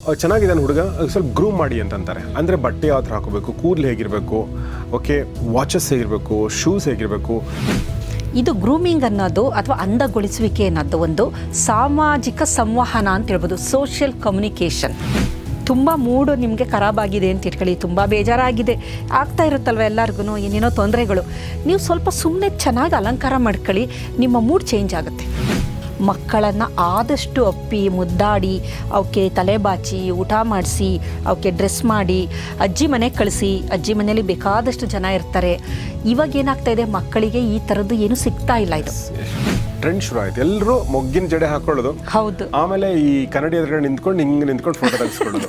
ಅಹ್, ಚೆನ್ನಾಗಿದೆ ಹುಡುಗ. ಸ್ವಲ್ಪ ಗ್ರೂಮ್ ಮಾಡಿ ಅಂತಂತಾರೆ. ಅಂದರೆ ಬಟ್ಟೆ ಯಾವ ಥರ ಹಾಕೋಬೇಕು ಕೂದಲು ಹೇಗಿರಬೇಕು ಓಕೆ ವಾಚಸ್ ಹೇಗಿರಬೇಕು ಶೂಸ್ ಹೇಗಿರಬೇಕು. ಇದು ಗ್ರೂಮಿಂಗ್ ಅನ್ನೋದು ಅಥವಾ ಅಂದಗೊಳಿಸುವಿಕೆ ಅನ್ನೋದು ಒಂದು ಸಾಮಾಜಿಕ ಸಂವಹನ ಅಂತ ಹೇಳ್ಬೋದು ಸೋಷಿಯಲ್ ಕಮ್ಯುನಿಕೇಷನ್ ತುಂಬ ಮೂಡು ನಿಮಗೆ ಖರಾಬಾಗಿದೆ ಅಂತ ಇಟ್ಕೊಳ್ಳಿ ತುಂಬ ಬೇಜಾರಾಗಿದೆ. ಆಗ್ತಾ ಇರುತ್ತಲ್ವ ಎಲ್ಲರಿಗೂ ಏನೇನೋ ತೊಂದರೆಗಳು. ನೀವು ಸ್ವಲ್ಪ ಸುಮ್ಮನೆ ಚೆನ್ನಾಗಿ ಅಲಂಕಾರ ಮಾಡ್ಕೊಳ್ಳಿ ನಿಮ್ಮ ಮೂಡ್ ಚೇಂಜ್ ಆಗುತ್ತೆ. ಮಕ್ಕಳನ್ನು ಆದಷ್ಟು ಅಪ್ಪಿ ಮುದ್ದಾಡಿ ಅವಕ್ಕೆ ತಲೆ ಬಾಚಿ ಊಟ ಮಾಡಿಸಿ ಅವಕ್ಕೆ ಡ್ರೆಸ್ ಮಾಡಿ ಅಜ್ಜಿ ಮನೆಗೆ ಕಳಿಸಿ ಅಜ್ಜಿ ಮನೆಯಲ್ಲಿ ಬೇಕಾದಷ್ಟು ಜನ ಇರ್ತಾರೆ. ಇವಾಗ ಏನಾಗ್ತಾ ಇದೆ? ಮಕ್ಕಳಿಗೆ ಈ ಥರದ್ದು ಏನು ಸಿಗ್ತಾ ಇಲ್ಲ ಇದು. ಟ್ರೆಂಡ್ ಶುರು ಆಯ್ತು. ಎಲ್ಲರೂ ಮೊಗ್ಗಿನ ಜಡೆ ಹಾಕೊಳ್ಳೋದು. ಹೌದು. ಆಮೇಲೆ ಈ ಕನ್ನಡಿ ಎದುರುಗಡೆ ನಿಂತ್ಕೊಂಡು ಹಿಂಗೆ ನಿಂತ್ಕೊಂಡು ಫೋಟೋ ತೆಗೆಸ್ಕೊಳ್ಳೋದು.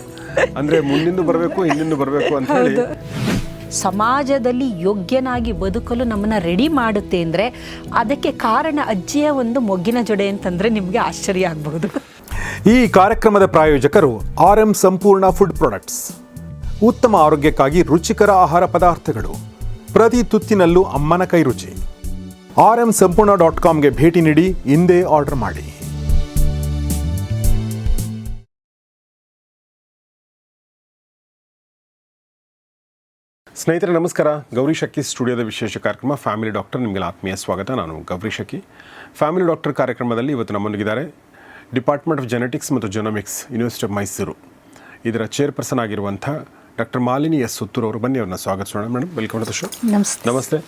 ಅಂದರೆ ಮುಂದಿಂದು ಬರಬೇಕು ಹಿಂದಿಂದು ಬರಬೇಕು ಅಂತ ಹೇಳಿ. ಸಮಾಜದಲ್ಲಿ ಯೋಗ್ಯನಾಗಿ ಬದುಕಲು ನಮ್ಮನ್ನು ರೆಡಿ ಮಾಡುತ್ತೆ ಅಂದರೆ ಅದಕ್ಕೆ ಕಾರಣ ಅಜ್ಜಿಯ ಒಂದು ಮೊಗ್ಗಿನ ಜೊಡೆ ಅಂತಂದರೆ ನಿಮಗೆ ಆಶ್ಚರ್ಯ ಆಗಬಹುದು. ಈ ಕಾರ್ಯಕ್ರಮದ ಪ್ರಾಯೋಜಕರು ಆರ್ ಎಂ ಸಂಪೂರ್ಣ ಫುಡ್ ಪ್ರಾಡಕ್ಟ್ಸ್. ಉತ್ತಮ ಆರೋಗ್ಯಕ್ಕಾಗಿ ರುಚಿಕರ ಆಹಾರ ಪದಾರ್ಥಗಳು. ಪ್ರತಿ ತುತ್ತಿನಲ್ಲೂ ಅಮ್ಮನ ಕೈ ರುಚಿ ಆರ್ ಎಂ ಸಂಪೂರ್ಣ ಡಾಟ್ ಕಾಮ್ಗೆ ಭೇಟಿ ನೀಡಿ ಹಿಂದೆ ಆರ್ಡರ್ ಮಾಡಿ. ಸ್ನೇಹಿತರೆ ನಮಸ್ಕಾರ. ಗೌರಿ ಶಕ್ಕಿ ಸ್ಟುಡಿಯೋದ ವಿಶೇಷ ಕಾರ್ಯಕ್ರಮ ಫ್ಯಾಮಿಲಿ ಡಾಕ್ಟರ್. ನಿಮಗೆ ಆತ್ಮೀಯ ಸ್ವಾಗತ. ನಾನು ಗೌರಿ ಶಕ್ಕಿ ಫ್ಯಾಮಿಲಿ ಡಾಕ್ಟರ್ ಕಾರ್ಯಕ್ರಮದಲ್ಲಿ ಇವತ್ತು ನಮ್ಮೊಂದಿಗಿದ್ದಾರೆ ಡಿಪಾರ್ಟ್ಮೆಂಟ್ ಆಫ್ ಜೆನೆಟಿಕ್ಸ್ ಮತ್ತು ಜೆನೋಮಿಕ್ಸ್ ಯೂನಿವರ್ಸಿಟಿ ಆಫ್ ಮೈಸೂರು ಇದರ ಚೇರ್ಪರ್ಸನ್ ಆಗಿರುವಂಥ ಡಾಕ್ಟರ್ ಮಾಲಿನಿ ಎಸ್ ಸುತ್ತೂರು ಅವರು ಬನ್ನಿ ಅವ್ರನ್ನ ಸ್ವಾಗತಿಸೋಣ. Madam welcome to show. ನಮಸ್ತೆ. ನಮಸ್ತೆ.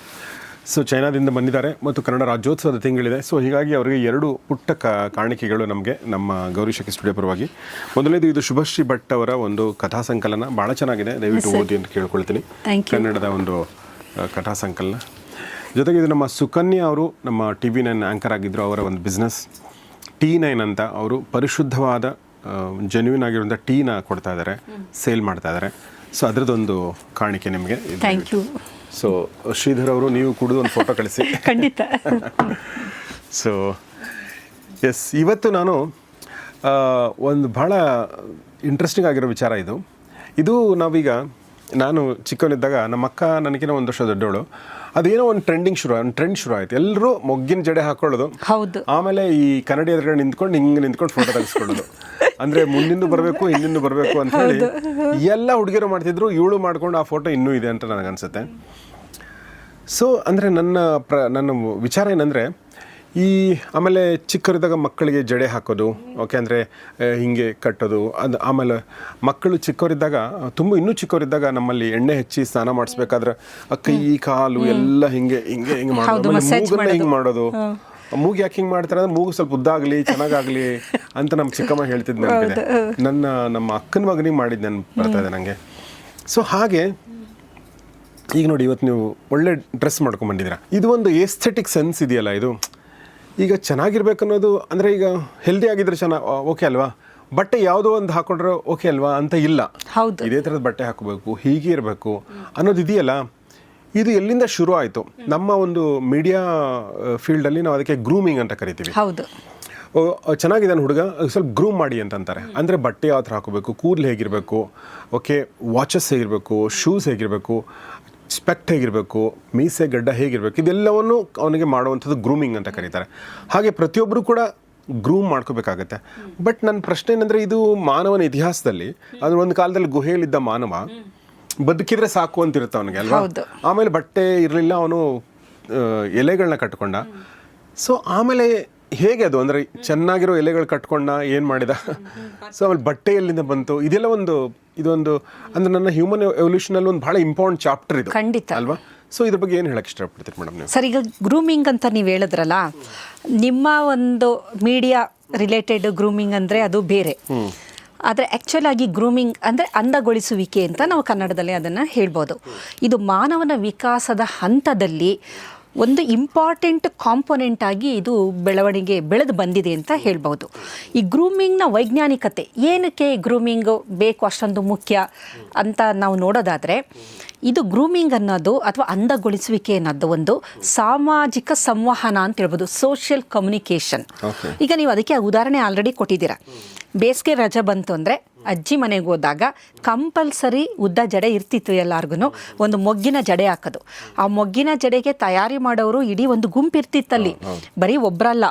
ಸೊ ಚೈನಾದಿಂದ ಬಂದಿದ್ದಾರೆ ಮತ್ತು ಕನ್ನಡ ರಾಜ್ಯೋತ್ಸವದ ತಿಂಗಳಿದೆ. ಸೊ ಹೀಗಾಗಿ ಅವರಿಗೆ ಎರಡು ಪುಟ್ಟ ಕ ಕಾಣಿಕೆಗಳು ನಮಗೆ ನಮ್ಮ ಗೌರಿ ಶಕ್ಕಿ ಸ್ಟುಡಿಯೋ ಪರವಾಗಿ. ಮೊದಲನೇದು ಇದು ಶುಭಶ್ರೀ ಭಟ್ ಅವರ ಒಂದು ಕಥಾ ಸಂಕಲನ. ಭಾಳ ಚೆನ್ನಾಗಿದೆ ದಯವಿಟ್ಟು ಓದಿ ಅಂತ ಕೇಳ್ಕೊಳ್ತೀನಿ. ಕನ್ನಡದ ಒಂದು ಕಥಾ ಸಂಕಲನ. ಜೊತೆಗೆ ಇದು ನಮ್ಮ ಸುಕನ್ಯಾ ಅವರು ನಮ್ಮ ಟಿ ವಿ ನೈನ್ ಆ್ಯಂಕರ್ ಆಗಿದ್ದರು ಅವರ ಒಂದು ಬಿಸ್ನೆಸ್ ಟಿ ನೈನ್ ಅಂತ ಅವರು ಪರಿಶುದ್ಧವಾದ ಜೆನ್ಯೂನ್ ಆಗಿರುವಂಥ ಟೀನ ಕೊಡ್ತಾ ಇದ್ದಾರೆ ಸೇಲ್ ಮಾಡ್ತಾ ಇದ್ದಾರೆ. ಸೊ ಅದರದ್ದೊಂದು ಕಾಣಿಕೆ ನಿಮಗೆ. ಥ್ಯಾಂಕ್ ಯು ಸೊ ಶ್ರೀಧರ್ ಅವರು ನೀವು ಕುಡಿದು ಒಂದು ಫೋಟೋ ಕಳಿಸಿ. ಖಂಡಿತ. ಸೊ ಎಸ್ ಇವತ್ತು ನಾನು ಒಂದು ಭಾಳ ಇಂಟ್ರೆಸ್ಟಿಂಗ್ ಆಗಿರೋ ವಿಚಾರ ಇದು. ಇದು ನಾವೀಗ ನಾನು ಚಿಕ್ಕವನಿದ್ದಾಗ ನಮ್ಮ ಅಕ್ಕ ನನಗಿನ ಒಂದು ವರ್ಷ ದೊಡ್ಡವಳು. ಅದೇನೋ ಒಂದು ಟ್ರೆಂಡಿಂಗ್ ಶುರು ಒಂದು ಟ್ರೆಂಡ್ ಶುರು ಆಯಿತು. ಎಲ್ಲರೂ ಮೊಗ್ಗಿನ ಜಡೆ ಹಾಕೊಳ್ಳೋದು. ಹೌದು. ಆಮೇಲೆ ಈ ಕನ್ನಡಿ ಎದುರುಗಡೆ ನಿಂತ್ಕೊಂಡು ಹಿಂಗೆ ನಿಂತ್ಕೊಂಡು ಫೋಟೋ ತೆಗೆಸ್ಕೊಳ್ಳೋದು. ಅಂದ್ರೆ ಮುಂದಿಂದು ಬರಬೇಕು ಹಿಂದಿಂದು ಬರಬೇಕು ಅಂತ ಹೇಳಿ ಎಲ್ಲ ಹುಡುಗಿಯರು ಮಾಡ್ತಿದ್ರು ಇವಳು ಮಾಡ್ಕೊಂಡು ಆ ಫೋಟೋ ಇನ್ನೂ ಇದೆ ಅಂತ ನನಗನ್ಸುತ್ತೆ ಸೊ ಅಂದ್ರೆ ನನ್ನ ಪ್ರ ನನ್ನ ವಿಚಾರ ಏನಂದ್ರೆ ಈ ಆಮೇಲೆ ಚಿಕ್ಕವರಿದ್ದಾಗ ಮಕ್ಕಳಿಗೆ ಜಡೆ ಹಾಕೋದು ಓಕೆ ಅಂದರೆ ಹಿಂಗೆ ಕಟ್ಟೋದು ಅದು ಆಮೇಲೆ ಮಕ್ಕಳು ಚಿಕ್ಕವರಿದ್ದಾಗ ತುಂಬ ಇನ್ನೂ ಚಿಕ್ಕವರಿದ್ದಾಗ ನಮ್ಮಲ್ಲಿ ಎಣ್ಣೆ ಹಚ್ಚಿ ಸ್ನಾನ ಮಾಡಿಸ್ಬೇಕಾದ್ರೆ ಕೈ ಕಾಲು ಎಲ್ಲ ಹಿಂಗೆ ಹಿಂಗೆ ಹಿಂಗೆ ಮಾಡೋದು ಹಿಂಗೆ ಮಾಡೋದು. ಮೂಗು ಯಾಕೆ ಹಿಂಗೆ ಮಾಡ್ತಾರೆ ಅಂದ್ರೆ ಮೂಗು ಸ್ವಲ್ಪ ಉದ್ದಾಗಲಿ ಚೆನ್ನಾಗಾಗಲಿ ಅಂತ ನಮ್ಮ ಚಿಕ್ಕಮ್ಮ ಹೇಳ್ತಿದ್ದೆ ನನಗೆ ನನ್ನ ನಮ್ಮ ಅಕ್ಕನ ಮಗನಿಗೆ ಮಾಡಿದ್ದು ನಾನು ಬರ್ತಾ ಇದೆ ನನಗೆ ಸೊ ಹಾಗೆ ಈಗ ನೋಡಿ ಇವತ್ತು ನೀವು ಒಳ್ಳೆ ಡ್ರೆಸ್ ಮಾಡ್ಕೊಂಡು ಬಂದಿದ್ದೀರಾ ಇದು ಒಂದು ಏಸ್ಥೆಟಿಕ್ ಸೆನ್ಸ್ ಇದೆಯಲ್ಲ ಇದು. ಈಗ ಚೆನ್ನಾಗಿರ್ಬೇಕು ಅನ್ನೋದು ಅಂದರೆ ಈಗ ಹೆಲ್ದಿ ಆಗಿದ್ರೆ ಚೆನ್ನಾಗಿ ಓಕೆ ಅಲ್ವಾ? ಬಟ್ಟೆ ಯಾವುದೋ ಒಂದು ಹಾಕೊಂಡ್ರೆ ಓಕೆ ಅಲ್ವಾ ಅಂತ ಇಲ್ಲ. ಹೌದು. ಇದೇ ಥರದ ಬಟ್ಟೆ ಹಾಕೋಬೇಕು ಹೀಗೆ ಇರಬೇಕು ಅನ್ನೋದು ಇದೆಯಲ್ಲ. ಇದು ಎಲ್ಲಿಂದ ಶುರು ಆಯಿತು? ನಮ್ಮ ಒಂದು ಮೀಡಿಯಾ ಫೀಲ್ಡಲ್ಲಿ ನಾವು ಅದಕ್ಕೆ ಗ್ರೂಮಿಂಗ್ ಅಂತ ಕರಿತೀವಿ. ಹೌದು. ಚೆನ್ನಾಗಿದ್ದಾನೆ ಚೆನ್ನಾಗಿದೆ ಹುಡುಗ? ಸ್ವಲ್ಪ ಗ್ರೂಮ್ ಮಾಡಿ ಅಂತಂತಾರೆ. ಅಂದರೆ ಬಟ್ಟೆ ಯಾವ ಥರ ಹಾಕೋಬೇಕು ಕೂದಲು ಹೇಗಿರಬೇಕು ಓಕೆ ವಾಚಸ್ ಹೇಗಿರಬೇಕು ಶೂಸ್ ಹೇಗಿರಬೇಕು ಸ್ಪೆಕ್ಟ್ ಹೇಗಿರಬೇಕು ಮೀಸೆ ಗಡ್ಡ ಹೇಗಿರಬೇಕು ಇದೆಲ್ಲವನ್ನು ಅವನಿಗೆ ಮಾಡುವಂಥದ್ದು ಗ್ರೂಮಿಂಗ್ ಅಂತ ಕರೀತಾರೆ. ಹಾಗೆ ಪ್ರತಿಯೊಬ್ಬರು ಕೂಡ ಗ್ರೂಮ್ ಮಾಡ್ಕೋಬೇಕಾಗತ್ತೆ. ಬಟ್ ನನ್ನ ಪ್ರಶ್ನೆ ಏನಂದರೆ ಇದು ಮಾನವನ ಇತಿಹಾಸದಲ್ಲಿ ಅದರ ಒಂದು ಕಾಲದಲ್ಲಿ ಗುಹೆಯಲ್ಲಿದ್ದ ಮಾನವ ಬದುಕಿದ್ರೆ ಸಾಕು ಅಂತಿರುತ್ತೆ ಅವನಿಗೆ ಅಲ್ವಾ? ಆಮೇಲೆ ಬಟ್ಟೆ ಇರಲಿಲ್ಲ ಅವನು ಎಲೆಗಳನ್ನ ಕಟ್ಕೊಂಡ. ಸೊ ಆಮೇಲೆ ಹೇಗೆ ಅದು? ಅಂದರೆ ಚೆನ್ನಾಗಿರೋ ಎಲೆಗಳು ಕಟ್ಕೊಂಡ ಏನು ಮಾಡಿದ? ಸೊ ಆಮೇಲೆ ಬಟ್ಟೆ ಎಲ್ಲಿಂದ ಬಂತು? ಇದೆಲ್ಲ ಒಂದು ಇದೊಂದು ಅಂದರೆ ನನ್ನ ಹ್ಯೂಮನ್ ಎವಲ್ಯೂಷನಲ್ಲಿ ಒಂದು ಭಾಳ ಇಂಪಾರ್ಟೆಂಟ್ ಚಾಪ್ಟರ್ ಇದು ಖಂಡಿತ. ಅಲ್ವಾ? ಸೊ ಇದ್ರ ಬಗ್ಗೆ ಏನು ಹೇಳಕ್ಕೆ ಇಷ್ಟಪಡ್ತೀರಿ ಮೇಡಮ್ ನೀವು? ಸರ್ ಈಗ ಗ್ರೂಮಿಂಗ್ ಅಂತ ನೀವು ಹೇಳಿದ್ರಲ್ಲ ನಿಮ್ಮ ಒಂದು ಮೀಡಿಯಾ ರಿಲೇಟೆಡ್ ಗ್ರೂಮಿಂಗ್ ಅಂದರೆ ಅದು ಬೇರೆ. ಆದರೆ ಆ್ಯಕ್ಚುಲ್ ಆಗಿ ಗ್ರೂಮಿಂಗ್ ಅಂದರೆ ಅಂದಗೊಳಿಸುವಿಕೆ ಅಂತ ನಾವು ಕನ್ನಡದಲ್ಲಿ ಅದನ್ನು ಹೇಳ್ಬೋದು. ಇದು ಮಾನವನ ವಿಕಾಸದ ಹಂತದಲ್ಲಿ ಒಂದು ಇಂಪಾರ್ಟೆಂಟ್ ಕಾಂಪೊನೆಂಟ್ ಆಗಿ ಇದು ಬೆಳವಣಿಗೆ ಬೆಳೆದು ಬಂದಿದೆ ಅಂತ ಹೇಳ್ಬೋದು. ಈ ಗ್ರೂಮಿಂಗ್ನ ವೈಜ್ಞಾನಿಕತೆ, ಏನಕ್ಕೆ ಗ್ರೂಮಿಂಗ್ ಬೇಕು ಅಷ್ಟೊಂದು ಮುಖ್ಯ ಅಂತ ನಾವು ನೋಡೋದಾದರೆ ಇದು ಗ್ರೂಮಿಂಗ್ ಅನ್ನೋದು ಅಥವಾ ಅಂದಗೊಳಿಸುವಿಕೆ ಅನ್ನೋದು ಒಂದು ಸಾಮಾಜಿಕ ಸಂವಹನ ಅಂತ ಹೇಳ್ಬೋದು ಸೋಷಿಯಲ್ ಕಮ್ಯುನಿಕೇಷನ್ ಈಗ ನೀವು ಅದಕ್ಕೆ ಉದಾಹರಣೆ ಆಲ್ರೆಡಿ ಕೊಟ್ಟಿದ್ದೀರಾ. ಬೇಸಿಗೆ ರಜೆ ಬಂತು ಅಂದರೆ ಅಜ್ಜಿ ಮನೆಗೆ ಹೋದಾಗ ಕಂಪಲ್ಸರಿ ಉದ್ದ ಜಡೆ ಇರ್ತಿತ್ತು ಎಲ್ಲಾರ್ಗು ಒಂದು ಮೊಗ್ಗಿನ ಜಡೆ ಹಾಕೋದು. ಆ ಮೊಗ್ಗಿನ ಜಡೆಗೆ ತಯಾರಿ ಮಾಡೋರು ಇಡೀ ಒಂದು ಗುಂಪು ಇರ್ತಿತ್ತಲ್ಲಿ. ಬರೀ ಒಬ್ರಲ್ಲ.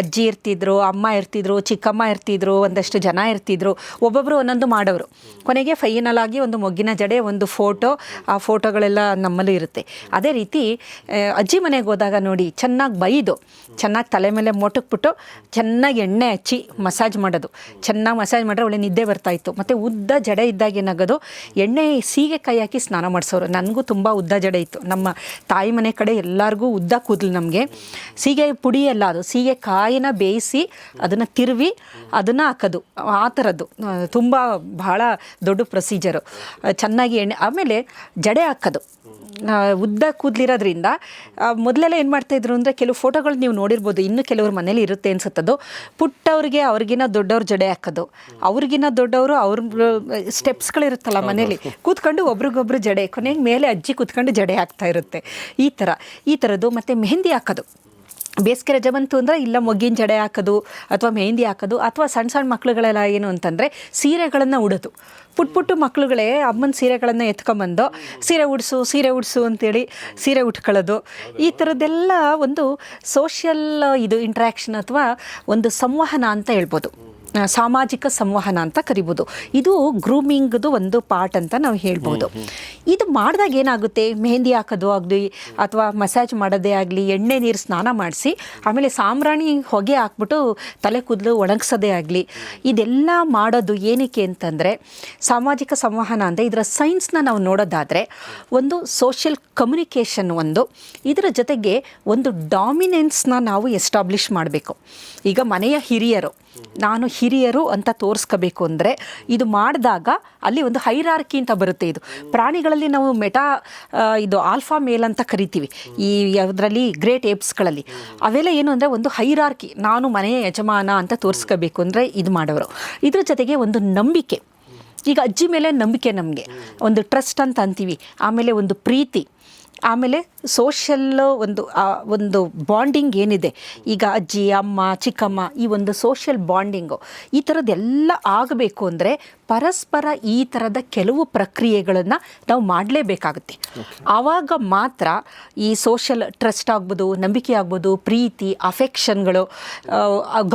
ಅಜ್ಜಿ ಇರ್ತಿದ್ರು ಅಮ್ಮ ಇರ್ತಿದ್ರು ಚಿಕ್ಕಮ್ಮ ಇರ್ತಿದ್ರು ಒಂದಷ್ಟು ಜನ ಇರ್ತಿದ್ರು ಒಬ್ಬೊಬ್ಬರು ಒಂದೊಂದು ಮಾಡೋರು. ಕೊನೆಗೆ ಫೈನಲ್ ಆಗಿ ಒಂದು ಮೊಗ್ಗಿನ ಜಡೆ ಒಂದು ಫೋಟೋ ಆ ಫೋಟೋಗಳೆಲ್ಲ ನಮ್ಮಲ್ಲಿ ಇರುತ್ತೆ. ಅದೇ ರೀತಿ ಅಜ್ಜಿ ಮನೆಗೆ ಹೋದಾಗ ನೋಡಿ, ಚೆನ್ನಾಗಿ ಬೈದು, ಚೆನ್ನಾಗಿ ತಲೆ ಮೇಲೆ ಮೊಟಕ್ಬಿಟ್ಟು ಚೆನ್ನಾಗಿ ಎಣ್ಣೆ ಹಚ್ಚಿ ಮಸಾಜ್ ಮಾಡೋದು. ಚೆನ್ನಾಗಿ ಮಸಾಜ್ ಮಾಡಿದ್ರೆ ಒಳ್ಳೆ ನಿದ್ದೆ ಬರ್ತಾ ಇತ್ತು. ಮತ್ತು ಉದ್ದ ಜಡೆ ಇದ್ದಾಗ ಏನಾಗೋದು ಎಣ್ಣೆ ಸೀಗೆ ಕೈ ಹಾಕಿ ಸ್ನಾನ ಮಾಡಿಸೋರು. ನನಗೂ ತುಂಬ ಉದ್ದ ಜಡೆ ಇತ್ತು. ನಮ್ಮ ತಾಯಿ ಮನೆ ಕಡೆ ಎಲ್ಲರಿಗೂ ಉದ್ದ ಕೂದಲು ನಮಗೆ. ಸೀಗೆ ಪುಡಿ ಎಲ್ಲ ಅದು. ಸೀಗೆ ಕಾಯಿನ ಬೇಯಿಸಿ ಅದನ್ನು ತಿರುವಿ, ಅದನ್ನು ಹಾಕೋದು. ಆ ಥರದ್ದು ತುಂಬ ಬಹಳ ದೊಡ್ಡ ಪ್ರೊಸೀಜರು. ಚೆನ್ನಾಗಿ ಎಣ್ಣೆ, ಆಮೇಲೆ ಜಡೆ ಹಾಕೋದು. ಉದ್ದ ಕೂದಲಿರೋದ್ರಿಂದ ಮೊದಲೆಲ್ಲ ಏನು ಮಾಡ್ತಾಯಿದ್ರು ಅಂದರೆ ಕೆಲವು ಫೋಟೋಗಳು ನೀವು ನೋಡಿರ್ಬೋದು ಇನ್ನು ಕೆಲವ್ರ ಮನೇಲಿ ಇರುತ್ತೆ ಅನ್ಸುತ್ತದು. ಪುಟ್ಟವ್ರಿಗೆ ಅವ್ರಿಗಿನ ದೊಡ್ಡವ್ರ ಜಡೆ ಹಾಕೋದು. ಅವ್ರಿಗಿನ ದೊಡ್ಡವರು ಅವ್ರ ಸ್ಟೆಪ್ಸ್ಗಳಿರುತ್ತಲ್ಲ ಮನೇಲಿ. ಕೂತ್ಕೊಂಡು ಒಬ್ರಿಗೊಬ್ರು ಜಡೆ ಕೊನೆಗೆ ಮೇಲೆ ಅಜ್ಜಿ ಕೂತ್ಕೊಂಡು ಜಡೆ ಹಾಕ್ತಾ ಇರುತ್ತೆ. ಈ ಥರ ಈ ಥರದ್ದು ಮತ್ತು ಮೆಹಂದಿ ಹಾಕೋದು. ಬೇಸಿಗೆ ರಜೆ ಬಂತು ಅಂದರೆ ಇಲ್ಲ ಮೊಗ್ಗಿನ ಜಡೆ ಹಾಕೋದು ಅಥವಾ ಮೆಹಂದಿ ಹಾಕೋದು ಅಥವಾ ಸಣ್ಣ ಸಣ್ಣ ಮಕ್ಕಳುಗಳೆಲ್ಲ ಏನು ಅಂತಂದರೆ ಸೀರೆಗಳನ್ನು ಉಡೋದು. ಪುಟ್ ಪುಟ್ಟು ಮಕ್ಳುಗಳೇ ಅಮ್ಮನ ಸೀರೆಗಳನ್ನು ಎತ್ಕೊಂಬಂದು ಸೀರೆ ಉಡಿಸು ಸೀರೆ ಉಡಿಸು ಅಂತೇಳಿ ಸೀರೆ ಉಟ್ಕೊಳ್ಳೋದು. ಈ ಥರದ್ದೆಲ್ಲ ಒಂದು ಸೋಷಿಯಲ್ ಇದು ಇಂಟ್ರ್ಯಾಕ್ಷನ್ ಅಥವಾ ಒಂದು ಸಂವಹನ ಅಂತ ಹೇಳ್ಬೋದು. ಸಾಮಾಜಿಕ ಸಂವಹನ ಅಂತ ಕರಿಬೋದು. ಇದು ಗ್ರೂಮಿಂಗ್ದು ಒಂದು ಪಾರ್ಟ್ ಅಂತ ನಾವು ಹೇಳ್ಬೋದು. ಇದು ಮಾಡಿದಾಗ ಏನಾಗುತ್ತೆ? ಮೆಹಂದಿ ಹಾಕೋದು ಆಗಲಿ ಅಥವಾ ಮಸಾಜ್ ಮಾಡೋದೇ ಆಗಲಿ ಎಣ್ಣೆ ನೀರು ಸ್ನಾನ ಮಾಡಿಸಿ ಆಮೇಲೆ ಸಾಂಬ್ರಾಣಿ ಹೊಗೆ ಹಾಕ್ಬಿಟ್ಟು ತಲೆ ಕೂದಲು ಒಣಗಿಸೋದೇ ಆಗಲಿ ಇದೆಲ್ಲ ಮಾಡೋದು ಏನಕ್ಕೆ ಅಂತಂದರೆ ಸಾಮಾಜಿಕ ಸಂವಹನ ಅಂದರೆ ಇದರ ಸೈನ್ಸ್ನ ನಾವು ನೋಡೋದಾದರೆ ಒಂದು ಸೋಷಿಯಲ್ ಕಮ್ಯುನಿಕೇಷನ್ ಒಂದು ಇದರ ಜೊತೆಗೆ ಒಂದು ಡಾಮಿನೆನ್ಸ್ನ ನಾವು ಎಸ್ಟಾಬ್ಲಿಷ್ ಮಾಡಬೇಕು. ಈಗ ಮನೆಯ ಹಿರಿಯರು ನಾನು ಹಿರಿಯರು ಅಂತ ತೋರಿಸ್ಕೋಬೇಕು ಅಂದರೆ ಇದು ಮಾಡಿದಾಗ ಅಲ್ಲಿ ಒಂದು ಹೈರಾರ್ಕಿ ಅಂತ ಬರುತ್ತೆ ಇದು. ಪ್ರಾಣಿಗಳಲ್ಲಿ ನಾವು ಮೆಟಾ ಇದು ಆಲ್ಫಾ ಮೇಲ್ ಅಂತ ಕರಿತೀವಿ. ಈ ಯಾವುದರಲ್ಲಿ ಗ್ರೇಟ್ ಏಪ್ಸ್ಗಳಲ್ಲಿ. ಅವೆಲ್ಲ ಏನು ಅಂದರೆ ಒಂದು ಹೈರಾರ್ಕಿ, ನಾನು ಮನೆಯ ಯಜಮಾನ ಅಂತ ತೋರಿಸ್ಕೋಬೇಕು ಅಂದರೆ ಇದು ಮಾಡೋರು. ಇದ್ರ ಜೊತೆಗೆ ಒಂದು ನಂಬಿಕೆ. ಈಗ ಅಜ್ಜಿ ಮೇಲೆ ನಂಬಿಕೆ ನಮಗೆ. ಒಂದು ಟ್ರಸ್ಟ್ ಅಂತ ಅಂತೀವಿ. ಆಮೇಲೆ ಒಂದು ಪ್ರೀತಿ. ಆಮೇಲೆ ಸೋಷಲ್ ಒಂದು ಒಂದು ಬಾಂಡಿಂಗ್ ಏನಿದೆ. ಈಗ ಅಜ್ಜಿ, ಅಮ್ಮ, ಚಿಕ್ಕಮ್ಮ ಈ ಒಂದು ಸೋಷಿಯಲ್ ಬಾಂಡಿಂಗು ಈ ಥರದ್ದೆಲ್ಲ ಆಗಬೇಕು ಅಂದರೆ ಪರಸ್ಪರ ಈ ಥರದ ಕೆಲವು ಪ್ರಕ್ರಿಯೆಗಳನ್ನು ನಾವು ಮಾಡಲೇಬೇಕಾಗುತ್ತೆ. ಆವಾಗ ಮಾತ್ರ ಈ ಸೋಷಲ್ ಟ್ರಸ್ಟ್ ಆಗ್ಬೋದು ನಂಬಿಕೆ ಆಗ್ಬೋದು ಪ್ರೀತಿ ಅಫೆಕ್ಷನ್ಗಳು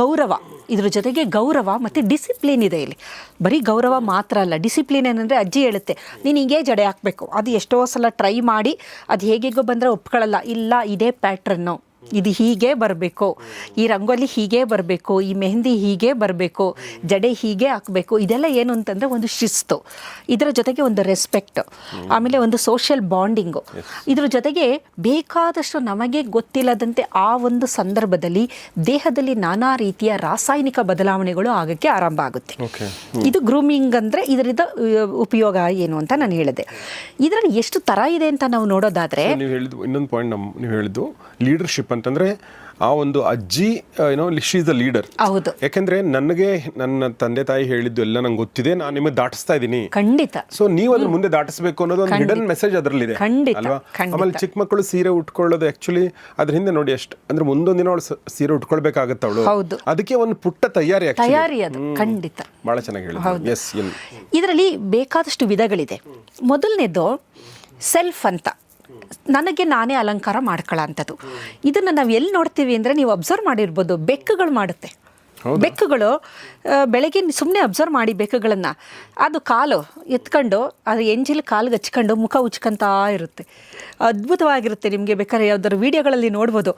ಗೌರವ ಇದ್ರ ಜೊತೆಗೆ ಗೌರವ ಮತ್ತು ಡಿಸಿಪ್ಲಿನ್ ಇದೆ ಇಲ್ಲಿ. ಬರೀ ಗೌರವ ಮಾತ್ರ ಅಲ್ಲ ಡಿಸಿಪ್ಲಿನ್ ಏನಂದರೆ ಅಜ್ಜಿ ಹೇಳುತ್ತೆ ನೀನು ಹೀಗೆ ಜಡೆ ಹಾಕಬೇಕು. ಅದು ಎಷ್ಟೋ ಸಲ ಟ್ರೈ ಮಾಡಿ ಅದು ಹೇಗೆಗೋ ಬಂದರೆ ಒಪ್ಕೊಳ್ಳಲ್ಲ ಇಲ್ಲ ಇದೇ ಪ್ಯಾಟ್ರನ್ನು ಇದು ಹೀಗೆ ಬರಬೇಕು. ಈ ರಂಗೋಲಿ ಹೀಗೆ ಬರಬೇಕು. ಈ ಮೆಹಂದಿ ಹೀಗೆ ಬರಬೇಕು. ಜಡೆ ಹೀಗೆ ಹಾಕಬೇಕು. ಇದೆಲ್ಲ ಏನು ಅಂತಂದರೆ ಒಂದು ಶಿಸ್ತು. ಇದರ ಜೊತೆಗೆ ಒಂದು ರೆಸ್ಪೆಕ್ಟ್ ಆಮೇಲೆ ಒಂದು ಸೋಷಿಯಲ್ ಬಾಂಡಿಂಗು ಇದ್ರ ಜೊತೆಗೆ ಬೇಕಾದಷ್ಟು ನಮಗೆ ಗೊತ್ತಿಲ್ಲದಂತೆ ಆ ಒಂದು ಸಂದರ್ಭದಲ್ಲಿ ದೇಹದಲ್ಲಿ ನಾನಾ ರೀತಿಯ ರಾಸಾಯನಿಕ ಬದಲಾವಣೆಗಳು ಆಗೋಕ್ಕೆ ಆರಂಭ ಆಗುತ್ತೆ. ಇದು ಗ್ರೂಮಿಂಗ್ ಅಂದರೆ ಇದರಿಂದ ಉಪಯೋಗ ಏನು ಅಂತ ನಾನು ಹೇಳಿದೆ. ಇದರಲ್ಲಿ ಎಷ್ಟು ಥರ ಇದೆ ಅಂತ ನಾವು ನೋಡೋದಾದರೆ ನೀವು ಹೇಳಿದ್ದು ಇನ್ನೊಂದು ಪಾಯಿಂಟ್ ನೀವು ಹೇಳಿದ್ದು ಲೀಡರ್ಶಿಪ್ ಅಂತಂದ್ರೆ ಆ ಒಂದು ಅಜ್ಜಿ ಏನೋ ಶಿ ಇಸ್ ದ ಲೀಡರ್ ಹೌದು. ಯಾಕೆಂದ್ರೆ ನನಗೆ ನನ್ನ ತಂದೆ ತಾಯಿ ಹೇಳಿದ್ದು ಎಲ್ಲ ನಂಗೆ ಗೊತ್ತಿದೆ ನಾನು ನಿಮಗೆ ದಾಟಿಸ್ತಾ ಇದ್ದೀನಿ. ಖಂಡಿತ. ಸೊ ನೀವು ಅದ್ರ ಮುಂದೆ ದಾಟಿಸಬೇಕು ಅನ್ನೋದು ಒಂದು ಹಿಡನ್ ಮೆಸೇಜ್ ಅದರಲ್ಲಿದೆ ಖಂಡಿತ, ಅಲ್ವಾ? ಖಂಡಿತ. ಆಮೇಲೆ ಚಿಕ್ಕ ಮಕ್ಕಳು ಸೀರೆ ಉಟ್ಕೊಳ್ಳೋದು ಆಕ್ಚುಲಿ ಅದ್ರ ಹಿಂದೆ ನೋಡಿ ಎಷ್ಟು ಅಂದ್ರೆ ಮುಂದೊಂದು ದಿನ ಅವಳು ಸೀರೆ ಉಟ್ಕೊಳ್ಬೇಕಾಗತ್ತ ಅವಳು. ಹೌದು. ಅದಕ್ಕೆ ಒಂದು ಪುಟ್ಟ ತಯಾರಿ actually. ತಯಾರಿ ಅದು ಖಂಡಿತ. ಬಹಳ ಚೆನ್ನಾಗಿ ಹೇಳಿದ್ರು. ಎಸ್ ಇದರಲ್ಲಿ ಬೇಕಾದಷ್ಟು ವಿಧಗಳಿದೆ. ಮೊದಲನೇದು ಸೆಲ್ಫ್ ಅಂತ. ನನಗೆ ನಾನೇ ಅಲಂಕಾರ ಮಾಡ್ಕೊಳ್ಳೋಂಥದ್ದು ಇದನ್ನು ನಾವು ಎಲ್ಲಿ ನೋಡ್ತೀವಿ ಅಂದರೆ ನೀವು ಅಬ್ಸರ್ವ್ ಮಾಡಿರ್ಬೋದು ಬೆಕ್ಕುಗಳು ಮಾಡುತ್ತೆ. ಬೆಕ್ಕುಗಳು ಬೆಳಗ್ಗೆ ಸುಮ್ಮನೆ ಅಬ್ಸರ್ವ್ ಮಾಡಿ ಬೆಕ್ಕುಗಳನ್ನು. ಅದು ಕಾಲು ಎತ್ಕೊಂಡು ಅದು ಎಂಜಿಲ್ ಕಾಲಿಗೆ ಹಚ್ಕೊಂಡು ಮುಖ ಉಚ್ಕೊಂತಾ ಇರುತ್ತೆ. ಅದ್ಭುತವಾಗಿರುತ್ತೆ ನಿಮಗೆ ಬೇಕಾದ್ರೆ ಯಾವ್ದಾದ್ರು ವಿಡಿಯೋಗಳಲ್ಲಿ ನೋಡ್ಬೋದು.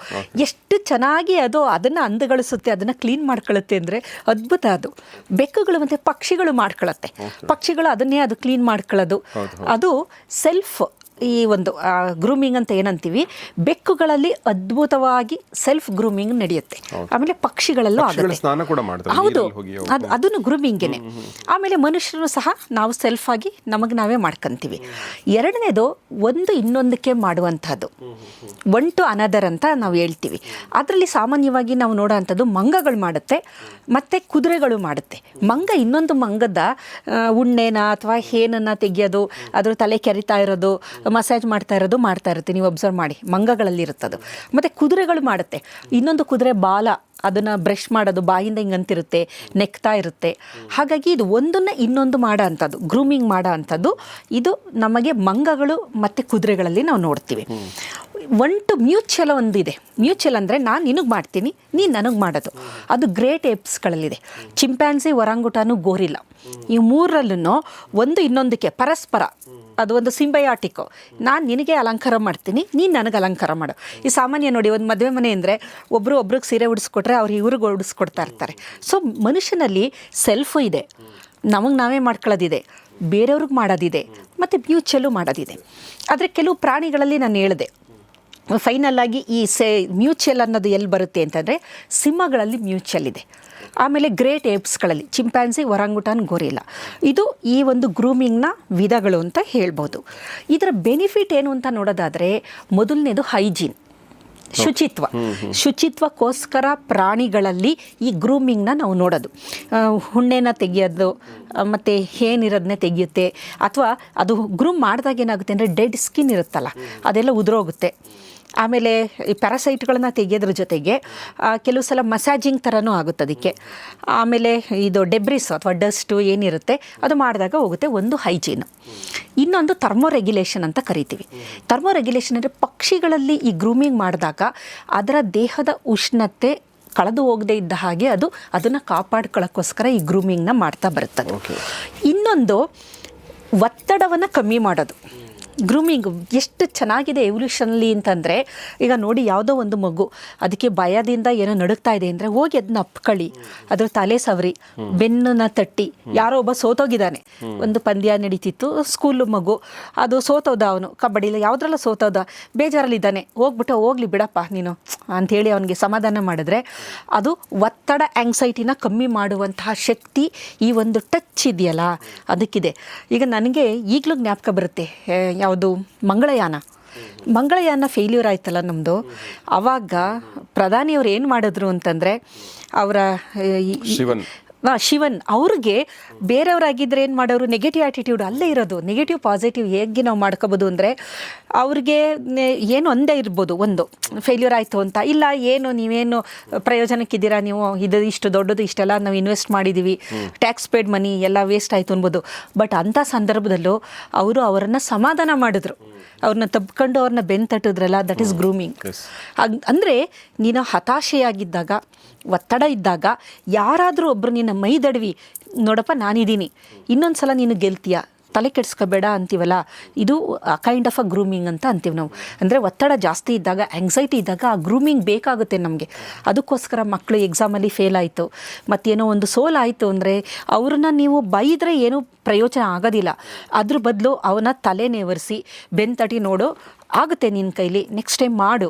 ಎಷ್ಟು ಚೆನ್ನಾಗಿ ಅದು ಅದನ್ನು ಅಂದಗಳಿಸುತ್ತೆ ಅದನ್ನು ಕ್ಲೀನ್ ಮಾಡ್ಕೊಳ್ಳುತ್ತೆ ಅಂದರೆ ಅದ್ಭುತ ಅದು. ಬೆಕ್ಕುಗಳು ಮತ್ತು ಪಕ್ಷಿಗಳು ಮಾಡ್ಕೊಳ್ಳುತ್ತೆ ಪಕ್ಷಿಗಳು ಅದನ್ನೇ ಅದು ಕ್ಲೀನ್ ಮಾಡ್ಕೊಳ್ಳೋದು ಅದು ಸೆಲ್ಫ್ ಈ ಒಂದು ಗ್ರೂಮಿಂಗ್ ಅಂತ ಏನಂತೀವಿ ಬೆಕ್ಕುಗಳಲ್ಲಿ ಅದ್ಭುತವಾಗಿ ಸೆಲ್ಫ್ ಗ್ರೂಮಿಂಗ್ ನಡೆಯುತ್ತೆ. ಆಮೇಲೆ ಪಕ್ಷಿಗಳಲ್ಲೂ ಪಕ್ಷಿಗಳ ಆಗುತ್ತೆ. ಸ್ನಾನ ಕೂಡ ಮಾಡ್ತಾರೆ ಹೌದು. ಅದು ಅದನ್ನು ಗ್ರೂಮಿಂಗೇನೆ ಆಮೇಲೆ ಮನುಷ್ಯರು ಸಹ ನಾವು ಸೆಲ್ಫ್ ಆಗಿ ನಮಗೆ ನಾವೇ ಮಾಡ್ಕೊಂತೀವಿ. ಎರಡನೇದು ಒಂದು ಇನ್ನೊಂದಕ್ಕೆ ಮಾಡುವಂಥದ್ದು. ಒನ್ ಟು ಅನದರ್ ಅಂತ ನಾವು ಹೇಳ್ತೀವಿ. ಅದರಲ್ಲಿ ಸಾಮಾನ್ಯವಾಗಿ ನಾವು ನೋಡೋ ಅಂಥದ್ದು ಮಂಗಗಳು ಮಾಡುತ್ತೆ ಮತ್ತು ಕುದುರೆಗಳು ಮಾಡುತ್ತೆ. ಮಂಗ ಇನ್ನೊಂದು ಮಂಗದ ಉಣ್ಣೆನ ಅಥವಾ ಹೇನನ್ನು ತೆಗೆಯೋದು ಅದ್ರ ತಲೆ ಕೆರಿತಾ ಇರೋದು ಮಸಾಜ್ ಮಾಡ್ತಾ ಇರೋದು, ಮಾಡ್ತಾ ಇರುತ್ತೆ. ನೀವು ಅಬ್ಸರ್ವ್ ಮಾಡಿ. ಮಂಗಗಳಲ್ಲಿ ಇರುತ್ತದು. ಮತ್ತು ಕುದುರೆಗಳು ಮಾಡುತ್ತೆ. ಇನ್ನೊಂದು ಕುದುರೆ ಬಾಲ, ಅದನ್ನು ಬ್ರಷ್ ಮಾಡೋದು, ಬಾಯಿಂದ ಹಿಂಗೆ ಅಂತಿರುತ್ತೆ, ನೆಕ್ತಾ ಇರುತ್ತೆ. ಹಾಗಾಗಿ ಇದು ಒಂದನ್ನು ಇನ್ನೊಂದು ಮಾಡೋ ಅಂಥದ್ದು ಗ್ರೂಮಿಂಗ್ ಮಾಡೋ ಅಂಥದ್ದು ಇದು ನಮಗೆ ಮಂಗಗಳು ಮತ್ತು ಕುದುರೆಗಳಲ್ಲಿ ನಾವು ನೋಡ್ತೀವಿ. ಒನ್ ಟು ಮ್ಯೂಚುವಲ್ ಒಂದಿದೆ. ಮ್ಯೂಚುವಲ್ ಅಂದರೆ ನಾನು ನಿನಗೆ ಮಾಡ್ತೀನಿ, ನೀನು ನನಗೆ ಮಾಡೋದು. ಅದು ಗ್ರೇಟ್ ಏಪ್ಸ್ಗಳಲ್ಲಿದೆ ಚಿಂಪ್ಯಾನ್ಸಿ ಒರಂಗುಟಾನು ಗೋರಿಲ್ಲ. ಈ ಮೂರರಲ್ಲೂ ಒಂದು ಇನ್ನೊಂದಕ್ಕೆ ಪರಸ್ಪರ, ಅದು ಒಂದು ಸಿಂಬಯಾಟಿಕ್. ನಾನು ನಿನಗೆ ಅಲಂಕಾರ ಮಾಡ್ತೀನಿ, ನೀನು ನನಗೆ ಅಲಂಕಾರ ಮಾಡು. ಈ ಸಾಮಾನ್ಯ ನೋಡಿ, ಒಂದು ಮದುವೆ ಮನೆ ಅಂದರೆ ಒಬ್ಬರು ಒಬ್ರಿಗೆ ಸೀರೆ ಉಡಿಸ್ಕೊಟ್ರೆ ಅವ್ರು ಇವ್ರಿಗೆ ಉಡಿಸ್ಕೊಡ್ತಾ ಇರ್ತಾರೆ. ಸೊ ಮನುಷ್ಯನಲ್ಲಿ ಸೆಲ್ಫು ಇದೆ. ನಮಗೆ ನಾವೇ ಮಾಡ್ಕೊಳ್ಳೋದಿದೆ ಬೇರೆಯವ್ರಿಗೆ ಮಾಡೋದಿದೆ. ಮತ್ತು ಮ್ಯೂಚುವಲ್ಲು ಮಾಡೋದಿದೆ. ಆದರೆ ಕೆಲವು ಪ್ರಾಣಿಗಳಲ್ಲಿ ನಾನು ಹೇಳಿದೆ ಫೈನಲ್ ಆಗಿ ಈ ಸೆ ಮ್ಯೂಚುವಲ್ ಅನ್ನೋದು ಎಲ್ಲಿ ಬರುತ್ತೆ ಅಂತಂದರೆ ಸಿಂಹಗಳಲ್ಲಿ ಮ್ಯೂಚುವಲ್ ಇದೆ. ಆಮೇಲೆ ಗ್ರೇಟ್ ಏಪ್ಸ್ಗಳಲ್ಲಿ ಚಿಂಪ್ಯಾನ್ಸಿ ಒರಂಗುಟಾನ್ ಗೊರಿಲ್ಲ. ಇದು ಈ ಒಂದು ಗ್ರೂಮಿಂಗ್ನ ವಿಧಗಳು ಅಂತ ಹೇಳ್ಬೋದು. ಇದರ ಬೆನಿಫಿಟ್ ಏನು ಅಂತ ನೋಡೋದಾದರೆ ಮೊದಲನೇದು ಹೈಜೀನ್ ಶುಚಿತ್ವ. ಶುಚಿತ್ವಕ್ಕೋಸ್ಕರ ಪ್ರಾಣಿಗಳಲ್ಲಿ ಈ ಗ್ರೂಮಿಂಗ್ನ ನಾವು ನೋಡೋದು. ಹುಣ್ಣೆನ ತೆಗೆಯೋದು ಮತ್ತು ಏನಿರೋದನ್ನೇ ತೆಗೆಯುತ್ತೆ ಅಥವಾ ಅದು ಗ್ರೂಮ್ ಮಾಡಿದಾಗ ಏನಾಗುತ್ತೆ ಅಂದರೆ ಡೆಡ್ ಸ್ಕಿನ್ ಇರುತ್ತಲ್ಲ ಅದೆಲ್ಲ ಉದುರೋಗುತ್ತೆ. ಆಮೇಲೆ ಈ ಪ್ಯಾರಾಸೈಟ್ಗಳನ್ನು ತೆಗೆಯೋದ್ರ ಜೊತೆಗೆ ಕೆಲವು ಸಲ ಮಸಾಜಿಂಗ್ ಥರನೂ ಆಗುತ್ತೆ ಅದಕ್ಕೆ. ಆಮೇಲೆ ಇದು ಡೆಬ್ರಿಸ್ ಅಥವಾ ಡಸ್ಟು ಏನಿರುತ್ತೆ ಅದು ಮಾಡಿದಾಗ ಹೋಗುತ್ತೆ ಒಂದು ಹೈಜೀನು ಇನ್ನೊಂದು ಥರ್ಮೋ ರೆಗ್ಯುಲೇಷನ್ ಅಂತ ಕರಿತೀವಿ. ಥರ್ಮೋ ರೆಗ್ಯುಲೇಷನ್ ಅಂದರೆ ಪಕ್ಷಿಗಳಲ್ಲಿ ಈ ಗ್ರೂಮಿಂಗ್ ಮಾಡಿದಾಗ ಅದರ ದೇಹದ ಉಷ್ಣತೆ ಕಳೆದು ಹೋಗದೇ ಇದ್ದ ಹಾಗೆ ಅದು ಅದನ್ನು ಕಾಪಾಡ್ಕೊಳ್ಳೋಕ್ಕೋಸ್ಕರ ಈ ಗ್ರೂಮಿಂಗ್ನ ಮಾಡ್ತಾ ಬರುತ್ತದೆ. ಇನ್ನೊಂದು ಒತ್ತಡವನ್ನು ಕಮ್ಮಿ ಮಾಡೋದು. ಗ್ರೂಮಿಂಗ್ ಎಷ್ಟು ಚೆನ್ನಾಗಿದೆ ಎವಲ್ಯೂಷನ್ಲಿ ಅಂತಂದರೆ, ಈಗ ನೋಡಿ ಯಾವುದೋ ಒಂದು ಮಗು, ಅದಕ್ಕೆ ಭಯದಿಂದ ಏನೋ ನಡುಗ್ತಾ ಇದೆ ಅಂದರೆ ಹೋಗಿ ಅದನ್ನ ಅಪ್ಕಳಿ, ಅದ್ರ ತಲೆ ಸವರಿ ಬೆನ್ನನ್ನ ತಟ್ಟಿ, ಯಾರೋ ಒಬ್ಬ ಸೋತೋಗಿದ್ದಾನೆ. ಒಂದು ಪಂದ್ಯ ನಡೀತಿತ್ತು ಸ್ಕೂಲ್ ಮಗು, ಅದು ಸೋತೋದ ಅವನು ಕಬಡ್ಡಿಲಿ ಯಾವುದ್ರಲ್ಲ ಸೋತೋದ, ಬೇಜಾರಲ್ಲಿದ್ದಾನೆ, ಹೋಗ್ಬಿಟ್ಟು ಹೋಗ್ಲಿ ಬಿಡಪ್ಪ ನೀನು, ಅಂಥೇಳಿ ಅವನಿಗೆ ಸಮಾಧಾನ ಮಾಡಿದ್ರೆ, ಅದು ಒತ್ತಡ ಆ್ಯಂಗ್ಸೈಟಿನ ಕಮ್ಮಿ ಮಾಡುವಂತಹ ಶಕ್ತಿ ಈ ಒಂದು ಟಚ್ ಇದೆಯಲ್ಲ, ಅದಕ್ಕಿದೆ. ಈಗ ನನಗೆ ಈಗಲೂ ಜ್ಞಾಪಕ ಬರುತ್ತೆ ಯಾವುದು? ಮಂಗಳಯಾನ. ಮಂಗಳಯಾನ ಫೇಲ್ಯೂರ್ ಆಯ್ತಲ್ಲ ನಮ್ಮದು ಆವಾಗ ಪ್ರಧಾನಿಯವ್ರು ಏನು ಮಾಡಿದ್ರು ಅಂತಂದರೆ ಅವರ ಶಿವನ್. ಅವ್ರಿಗೆ ಬೇರೆಯವರಾಗಿದ್ದರೆ ಏನು ಮಾಡೋರು? ನೆಗೆಟಿವ್ ಆ್ಯಟಿಟ್ಯೂಡ್ ಅಲ್ಲೇ ಇರೋದು. ನೆಗೆಟಿವ್ ಪಾಸಿಟಿವ್ ಹೇಗೆ ನಾವು ಮಾಡ್ಕೋಬೋದು ಅಂದರೆ ಅವ್ರಿಗೆ ಏನು ಒಂದೇ ಇರ್ಬೋದು ಒಂದು. ಫೇಲ್ಯೂರ್ ಆಯಿತು ಅಂತ. ಇಲ್ಲ ಏನು ನೀವೇನು ಪ್ರಯೋಜನಕ್ಕಿದ್ದೀರಾ ನೀವು? ಇದು ಇಷ್ಟು ದೊಡ್ಡದು ಇಷ್ಟೆಲ್ಲ ನಾವು ಇನ್ವೆಸ್ಟ್ ಮಾಡಿದ್ದೀವಿ ಟ್ಯಾಕ್ಸ್ ಪೇಡ್ ಮನಿ ಎಲ್ಲ ವೇಸ್ಟ್ ಆಯಿತು ಅನ್ಬೋದು. ಬಟ್ ಅಂಥ ಸಂದರ್ಭದಲ್ಲೂ ಅವರು ಅವರನ್ನು ಸಮಾಧಾನ ಮಾಡಿದ್ರು. ಅವ್ರನ್ನ ತಬ್ಕೊಂಡು ಅವ್ರನ್ನ ಬೆನ್ ತಟ್ಟಿದ್ರಲ್ಲ ದಟ್ ಈಸ್ ಗ್ರೂಮಿಂಗ್. ಅಂದರೆ ನೀನು ಹತಾಶೆಯಾಗಿದ್ದಾಗ ಒತ್ತಡ ಇದ್ದಾಗ ಯಾರಾದರೂ ಒಬ್ಬರು ನಿನ್ನ ಮೈದಡವಿ ನೋಡಪ್ಪ ನಾನಿದ್ದೀನಿ ಇನ್ನೊಂದು ಸಲ ನೀನು ಗೆಲ್ತೀಯ? ತಲೆ ಕೆಡಿಸ್ಕೋಬೇಡ ಅಂತೀವಲ್ಲ? ಇದು ಕೈಂಡ್ ಆಫ್ ಅ ಗ್ರೂಮಿಂಗ್ ಅಂತ ಅಂತೀವಿ ನಾವು. ಅಂದರೆ ಒತ್ತಡ ಜಾಸ್ತಿ ಇದ್ದಾಗ ಆ್ಯಂಗ್ಸೈಟಿ ಇದ್ದಾಗ ಆ ಗ್ರೂಮಿಂಗ್ ಬೇಕಾಗುತ್ತೆ ನಮಗೆ. ಅದಕ್ಕೋಸ್ಕರ ಮಕ್ಕಳು ಎಕ್ಸಾಮಲ್ಲಿ ಫೇಲ್ ಆಯಿತು. ಮತ್ತೇನೋ ಒಂದು ಸೋಲ್ ಆಯಿತು ಅಂದರೆ ಅವ್ರನ್ನ ನೀವು ಬೈದರೆ ಏನೂ ಪ್ರಯೋಜನ ಆಗೋದಿಲ್ಲ. ಅದ್ರ ಬದಲು ಅವನ ತಲೆ ನೇವರಿಸಿ ಬೆನ್ ತಟಿ ನೋಡು ಆಗುತ್ತೆ ನಿನ್ನ ಕೈಲಿ ನೆಕ್ಸ್ಟ್ ಟೈಮ್ ಮಾಡು?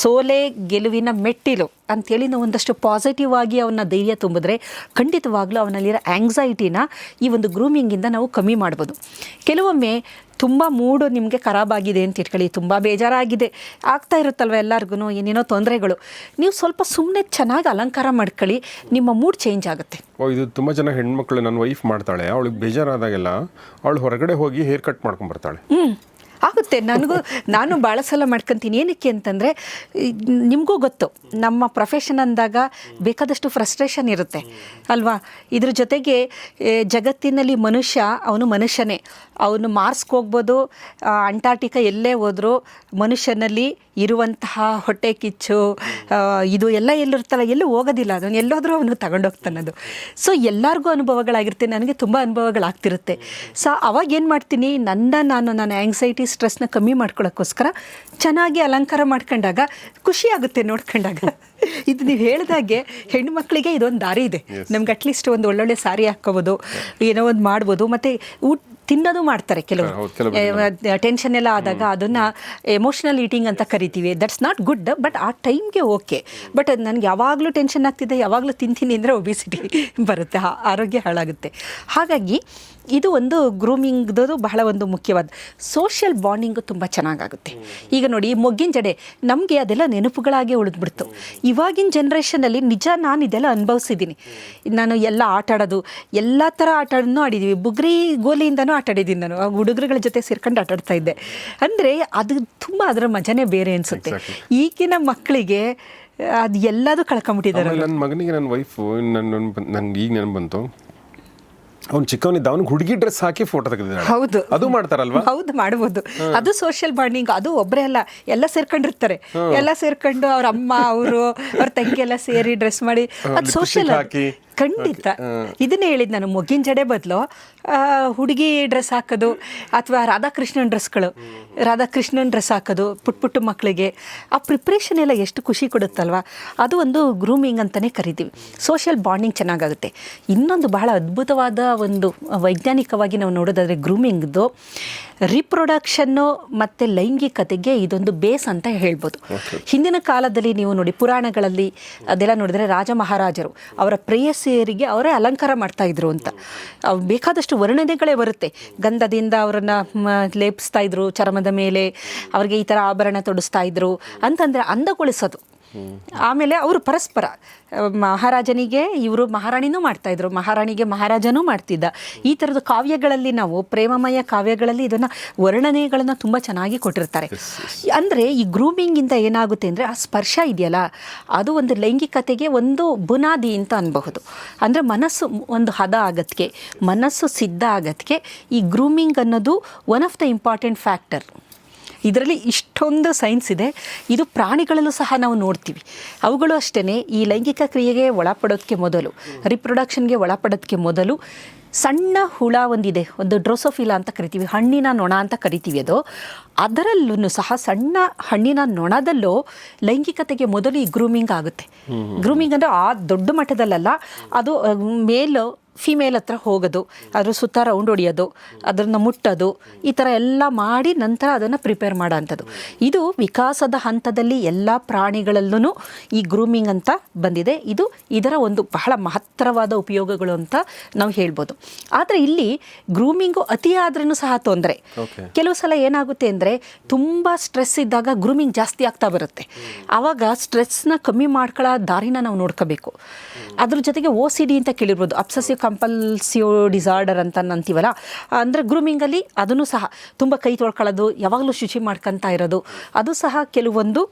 ಸೋಲೆ ಗೆಲುವಿನ ಮೆಟ್ಟಿಲು ಅಂಥೇಳಿ ನಾವು ಒಂದಷ್ಟು ಪಾಸಿಟಿವ್ ಆಗಿ ಅವನ್ನ ಧೈರ್ಯ ತುಂಬಿದ್ರೆ ಖಂಡಿತವಾಗ್ಲೂ ಅವನಲ್ಲಿರೋ ಆ್ಯಂಗ್ಸೈಟಿನ ಈ ಒಂದು ಗ್ರೂಮಿಂಗಿಂದ ನಾವು ಕಮ್ಮಿ ಮಾಡ್ಬೋದು. ಕೆಲವೊಮ್ಮೆ ತುಂಬ ಮೂಡು ನಿಮಗೆ ಖರಾಬಾಗಿದೆ ಅಂತ ಇಟ್ಕೊಳ್ಳಿ ತುಂಬ ಬೇಜಾರಾಗಿದೆ. ಆಗ್ತಾ ಇರುತ್ತಲ್ವ ಎಲ್ಲರಿಗೂ ಏನೇನೋ ತೊಂದರೆಗಳು. ನೀವು ಸ್ವಲ್ಪ ಸುಮ್ಮನೆ ಚೆನ್ನಾಗಿ ಅಲಂಕಾರ ಮಾಡ್ಕೊಳ್ಳಿ ನಿಮ್ಮ ಮೂಡ್ ಚೇಂಜ್ ಆಗುತ್ತೆ. ಓ ಇದು ತುಂಬ ಜನ ಹೆಣ್ಮಕ್ಳು ನನ್ನ ವೈಫ್ ಮಾಡ್ತಾಳೆ ಅವಳಿಗೆ ಬೇಜಾರಾದಾಗೆಲ್ಲ ಅವಳು ಹೊರಗಡೆ ಹೋಗಿ ಹೇರ್ ಕಟ್ ಮಾಡ್ಕೊಂಬರ್ತಾಳೆ ಹ್ಞೂ ಆಗುತ್ತೆ. ನನಗೂ ನಾನು ಭಾಳ ಸಲ ಮಾಡ್ಕೊತೀನಿ. ಏನಕ್ಕೆ ಅಂತಂದರೆ ನಿಮಗೂ ಗೊತ್ತು, ನಮ್ಮ ಪ್ರೊಫೆಷನ್ ಅಂದಾಗ ಬೇಕಾದಷ್ಟು ಫ್ರಸ್ಟ್ರೇಷನ್ ಇರುತ್ತೆ. ಅಲ್ವಾ? ಇದ್ರ ಜೊತೆಗೆ ಜಗತ್ತಿನಲ್ಲಿ ಮನುಷ್ಯ, ಅವನು ಮನುಷ್ಯನೇ. ಅವನು ಮಾರ್ಸ್ಗೆ ಹೋಗ್ಬೋದು ಅಂಟಾರ್ಟಿಕಾ ಎಲ್ಲೇ ಹೋದರೂ ಮನುಷ್ಯನಲ್ಲಿ ಇರುವಂತಹ ಹೊಟ್ಟೆ ಕಿಚ್ಚು ಇದು ಎಲ್ಲ ಎಲ್ಲಿರ್ತಲ್ಲ ಎಲ್ಲೂ ಹೋಗೋದಿಲ್ಲ. ಅದನ್ನು ಎಲ್ಲೋದ್ರೂ ಅವನು ತಗೊಂಡೋಗ್ತಾನದು ಸೊ ಎಲ್ಲರಿಗೂ ಅನುಭವಗಳಾಗಿರುತ್ತೆ. ನನಗೆ ತುಂಬ ಅನುಭವಗಳಾಗ್ತಿರುತ್ತೆ. ಸೊ ಅವಾಗ ಏನು ಮಾಡ್ತೀನಿ? ನನ್ನ ನಾನು ನನ್ನ ಆ್ಯಂಗ್ಸೈಟಿ ಸ್ಟ್ರೆಸ್ನ ಕಮ್ಮಿ ಮಾಡ್ಕೊಳ್ಳೋಕ್ಕೋಸ್ಕರ ಚೆನ್ನಾಗಿ ಅಲಂಕಾರ ಮಾಡ್ಕೊಂಡಾಗ ಖುಷಿ ಆಗುತ್ತೆ ನೋಡ್ಕೊಂಡಾಗ. ಇದು ನೀವು ಹೇಳಿದಾಗೆ ಹೆಣ್ಣು ಮಕ್ಕಳಿಗೆ ಇದೊಂದು ದಾರಿ ಇದೆ. ನಮ್ಗೆ ಅಟ್ಲೀಸ್ಟ್ ಒಂದು ಒಳ್ಳೊಳ್ಳೆ ಸಾರಿ ಹಾಕ್ಕೋಬೋದು ಏನೋ ಒಂದು ಮಾಡ್ಬೋದು. ಮತ್ತು ಊಟ ತಿನ್ನೋದು ಮಾಡ್ತಾರೆ ಕೆಲವರು. ಟೆನ್ಷನ್ ಎಲ್ಲ ಆದಾಗ ಅದನ್ನ ಎಮೋಷನಲ್ ಈಟಿಂಗ್ ಅಂತ ಕರಿತೀವಿ. ದಟ್ಸ್ ನಾಟ್ ಗುಡ್ ಬಟ್ ಆ ಟೈಮ್ಗೆ ಓಕೆ ಬಟ್ ಅದು ನನಗೆ ಯಾವಾಗಲೂ ಟೆನ್ಷನ್ ಆಗ್ತಿದೆ ಯಾವಾಗಲೂ ತಿಂತೀನಿ ಅಂದರೆ ಒಬಿಸಿಟಿ ಬರುತ್ತೆ ಆರೋಗ್ಯ ಹಾಳಾಗುತ್ತೆ. ಹಾಗಾಗಿ ಇದು ಒಂದು ಗ್ರೂಮಿಂಗ್ದು ಬಹಳ ಒಂದು ಮುಖ್ಯವಾದ ಸೋಷಿಯಲ್ ಬಾಂಡಿಂಗು ತುಂಬ ಚೆನ್ನಾಗಾಗುತ್ತೆ. ಈಗ ನೋಡಿ ಮೊಗ್ಗಿನ ಜಡೆ ನಮಗೆ ಅದೆಲ್ಲ ನೆನಪುಗಳಾಗೆ ಉಳಿದ್ಬಿಡ್ತು. ಇವಾಗಿನ ಜನ್ರೇಷನಲ್ಲಿ ನಿಜ ನಾನು ಇದೆಲ್ಲ ಅನುಭವಿಸಿದ್ದೀನಿ ನಾನು ಎಲ್ಲ ಆಟ ಆಡೋದು ಎಲ್ಲ ಥರ ಆಟ ಆಡೋದನ್ನು ಆಡಿದ್ದೀವಿ ಬುಗ್ರಿ ಗೋಲಿಯಿಂದನೂ ಆಟ ಆಡಿದ್ದೀನಿ ನಾನು. ಆ ಹುಡುಗರುಗಳ ಜೊತೆ ಸೇರ್ಕೊಂಡು ಆಟ ಆಡ್ತಾ ಇದ್ದೆ. ಅಂದರೆ ಅದು ತುಂಬ ಅದರ ಮಜಾನೇ ಬೇರೆ ಅನಿಸುತ್ತೆ. ಈಗಿನ ಮಕ್ಕಳಿಗೆ ಅದು ಎಲ್ಲದೂ ಕಳ್ಕೊಂಬಿಟ್ಟಿದ್ದಾರೆ ನನ್ನ ಮಗನಿಗೆ ನನ್ನ ವೈಫು ನನ್ನ ನನ್ನ ಈಗ ನೆನಪು ಬಂತು. ಅವ್ನು ಚಿಕ್ಕವನಿದ್ದ ಅವ್ನಿಗೆ ಹುಡುಗಿ ಡ್ರೆಸ್ ಹಾಕಿ ಫೋಟೋ ತೆಗೆದಿದ್ದಾಳೆ. ಹೌದು. ಅದು ಮಾಡ್ತಾರಲ್ವಾ? ಹೌದು ಮಾಡಬಹುದು ಅದು ಸೋಷಿಯಲ್ ಬಾಂಡಿಂಗ್ ಅದು ಒಬ್ಬರೇ ಅಲ್ಲ ಎಲ್ಲ ಸೇರ್ಕೊಂಡಿರ್ತಾರೆ. ಎಲ್ಲ ಸೇರ್ಕೊಂಡು ಅವ್ರ ಅಮ್ಮ ಅವರು ಅವ್ರ ತಂಗಿ ಎಲ್ಲ ಸೇರಿ ಡ್ರೆಸ್ ಮಾಡಿ ಅದು ಸೋಷಿಯಲ್ ಹಾಕಿ. ಖಂಡಿತ. ಇದನ್ನೇ ಹೇಳಿದ್ ನಾನು ಮೊಗ್ಗಿನ ಜಡೆ ಬದಲು ಹುಡುಗಿ ಡ್ರೆಸ್ ಹಾಕೋದು ಅಥವಾ ರಾಧಾಕೃಷ್ಣನ್ ಡ್ರೆಸ್ಗಳು ರಾಧಾಕೃಷ್ಣನ್ ಡ್ರೆಸ್ ಹಾಕೋದು ಪುಟ್ ಪುಟ್ಟ ಮಕ್ಕಳಿಗೆ ಆ ಪ್ರಿಪ್ರೇಷನ್ ಎಲ್ಲ ಎಷ್ಟು ಖುಷಿ ಕೊಡುತ್ತಲ್ವ? ಅದು ಒಂದು ಗ್ರೂಮಿಂಗ್ ಅಂತಲೇ ಕರಿತೀವಿ. ಸೋಷಿಯಲ್ ಬಾಂಡಿಂಗ್ ಚೆನ್ನಾಗಾಗುತ್ತೆ. ಇನ್ನೊಂದು ಬಹಳ ಅದ್ಭುತವಾದ ಒಂದು ವೈಜ್ಞಾನಿಕವಾಗಿ ನಾವು ನೋಡೋದಾದರೆ ಗ್ರೂಮಿಂಗ್ದು ರಿಪ್ರೊಡಕ್ಷನ್ನು ಮತ್ತು ಲೈಂಗಿಕತೆಗೆ ಇದೊಂದು ಬೇಸ್ ಅಂತ ಹೇಳ್ಬೋದು. ಹಿಂದಿನ ಕಾಲದಲ್ಲಿ ನೀವು ನೋಡಿ ಪುರಾಣಗಳಲ್ಲಿ ಅದೆಲ್ಲ ನೋಡಿದರೆ ರಾಜ ಮಹಾರಾಜರು ಅವರ ಪ್ರೇಯಸಿಯರಿಗೆ ಅವರೇ ಅಲಂಕಾರ ಮಾಡ್ತಾ ಇದ್ರು ಅಂತ. ಅವ್ ಬೇಕಾದಷ್ಟು ವರ್ಣನೆಗಳೇ ಬರುತ್ತೆ. ಗಂಧದಿಂದ ಅವರನ್ನು ಲೇಪಿಸ್ತಾ ಇದ್ರು, ಚರ್ಮದ ಮೇಲೆ, ಅವ್ರಿಗೆ ಈ ಥರ ಆಭರಣ ತೊಡಿಸ್ತಾ ಇದ್ರು. ಅಂತಂದರೆ ಅಂದಗೊಳಿಸೋದು. ಆಮೇಲೆ ಅವರು ಪರಸ್ಪರ ಮಹಾರಾಜನಿಗೆ ಇವರು ಮಹಾರಾಣಿನೂ ಮಾಡ್ತಾಯಿದ್ರು ಮಹಾರಾಣಿಗೆ ಮಹಾರಾಜನೂ ಮಾಡ್ತಿದ್ದ. ಈ ಥರದ ಕಾವ್ಯಗಳಲ್ಲಿ ನಾವು ಪ್ರೇಮಮಯ ಕಾವ್ಯಗಳಲ್ಲಿ ಇದನ್ನು ವರ್ಣನೆಗಳನ್ನು ತುಂಬ ಚೆನ್ನಾಗಿ ಕೊಟ್ಟಿರ್ತಾರೆ. ಅಂದರೆ ಈ ಗ್ರೂಮಿಂಗಿಂದ ಏನಾಗುತ್ತೆ ಅಂದರೆ ಆ ಸ್ಪರ್ಶ ಇದೆಯಲ್ಲ ಅದು ಒಂದು ಲೈಂಗಿಕತೆಗೆ ಒಂದು ಬುನಾದಿ ಅಂತ ಅನ್ಬಹುದು. ಅಂದರೆ ಮನಸ್ಸು ಒಂದು ಹದ ಆಗತ್ತೆ ಮನಸ್ಸು ಸಿದ್ಧ ಆಗತ್ತೆ ಈ ಗ್ರೂಮಿಂಗ್ ಅನ್ನೋದು one of the important factor ಇದರಲ್ಲಿ ಇಷ್ಟೊಂದು ಸೈನ್ಸ್ ಇದೆ. ಇದು ಪ್ರಾಣಿಗಳಲ್ಲೂ ಸಹ ನಾವು ನೋಡ್ತೀವಿ. ಅವುಗಳು ಅಷ್ಟೇ ಈ ಲೈಂಗಿಕ ಕ್ರಿಯೆಗೆ ಒಳಪಡೋದಕ್ಕೆ ಮೊದಲು ರಿಪ್ರೊಡಕ್ಷನ್ಗೆ ಒಳಪಡೋದಕ್ಕೆ ಮೊದಲು ಸಣ್ಣ ಹುಳ ಒಂದಿದೆ ಒಂದು ಡ್ರೋಸೋಫಿಲಾ ಅಂತ ಕರಿತೀವಿ ಹಣ್ಣಿನ ನೊಣ ಅಂತ ಕರಿತೀವಿ ಅದು. ಅದರಲ್ಲೂ ಸಹ ಸಣ್ಣ ಹಣ್ಣಿನ ನೊಣದಲ್ಲೂ ಲೈಂಗಿಕತೆಗೆ ಮೊದಲು ಈ ಗ್ರೂಮಿಂಗ್ ಆಗುತ್ತೆ. ಗ್ರೂಮಿಂಗ್ ಅಂದರೆ ಆ ದೊಡ್ಡ ಮಟ್ಟದಲ್ಲಲ್ಲ ಅದು ಮೇಲು ಫಿಮೇಲ್ ಹತ್ರ ಹೋಗೋದು ಅದ್ರ ಸುತ್ತ ರೌಂಡ್ ಹೊಡಿಯೋದು ಅದನ್ನು ಮುಟ್ಟೋದು ಈ ಥರ ಎಲ್ಲ ಮಾಡಿ ನಂತರ ಅದನ್ನು ಪ್ರಿಪೇರ್ ಮಾಡೋವಂಥದ್ದು ಇದು ವಿಕಾಸದ ಹಂತದಲ್ಲಿ ಎಲ್ಲ ಪ್ರಾಣಿಗಳಲ್ಲೂ ಈ ಗ್ರೂಮಿಂಗ್ ಅಂತ ಬಂದಿದೆ. ಇದು ಇದರ ಒಂದು ಬಹಳ ಮಹತ್ತರವಾದ ಉಪಯೋಗಗಳು ಅಂತ ನಾವು ಹೇಳ್ಬೋದು. ಆದರೆ ಇಲ್ಲಿ ಗ್ರೂಮಿಂಗು ಅತಿಯಾದ್ರೂ ಸಹ ತೊಂದರೆ. ಕೆಲವು ಸಲ ಏನಾಗುತ್ತೆ ಅಂದರೆ ತುಂಬ ಸ್ಟ್ರೆಸ್ ಇದ್ದಾಗ ಗ್ರೂಮಿಂಗ್ ಜಾಸ್ತಿ ಆಗ್ತಾ ಬರುತ್ತೆ. ಆವಾಗ ಸ್ಟ್ರೆಸ್ನ ಕಮ್ಮಿ ಮಾಡ್ಕೊಳ್ಳೋ ದಾರಿನ ನಾವು ನೋಡ್ಕೋಬೇಕು. ಅದ್ರ ಜೊತೆಗೆ ಓ ಸಿ ಡಿ ಅಂತ ಕೇಳಿರ್ಬೋದು. ಅಬ್ಸಸಿವ್ ಕಂಪಲ್ಸಿವ್ ಡಿಸಾರ್ಡರ್ ಅಂತ ಅಂತೀವಲ್ಲ ಅಂದರೆ ಗ್ರೂಮಿಂಗಲ್ಲಿ ಅದನ್ನು ಸಹ ತುಂಬ ಕೈ ತೊಳ್ಕೊಳ್ಳೋದು, ಯಾವಾಗಲೂ ಶುಚಿ ಮಾಡ್ಕೊತಾ ಇರೋದು, ಅದು ಸಹ ಕೆಲವೊಂದು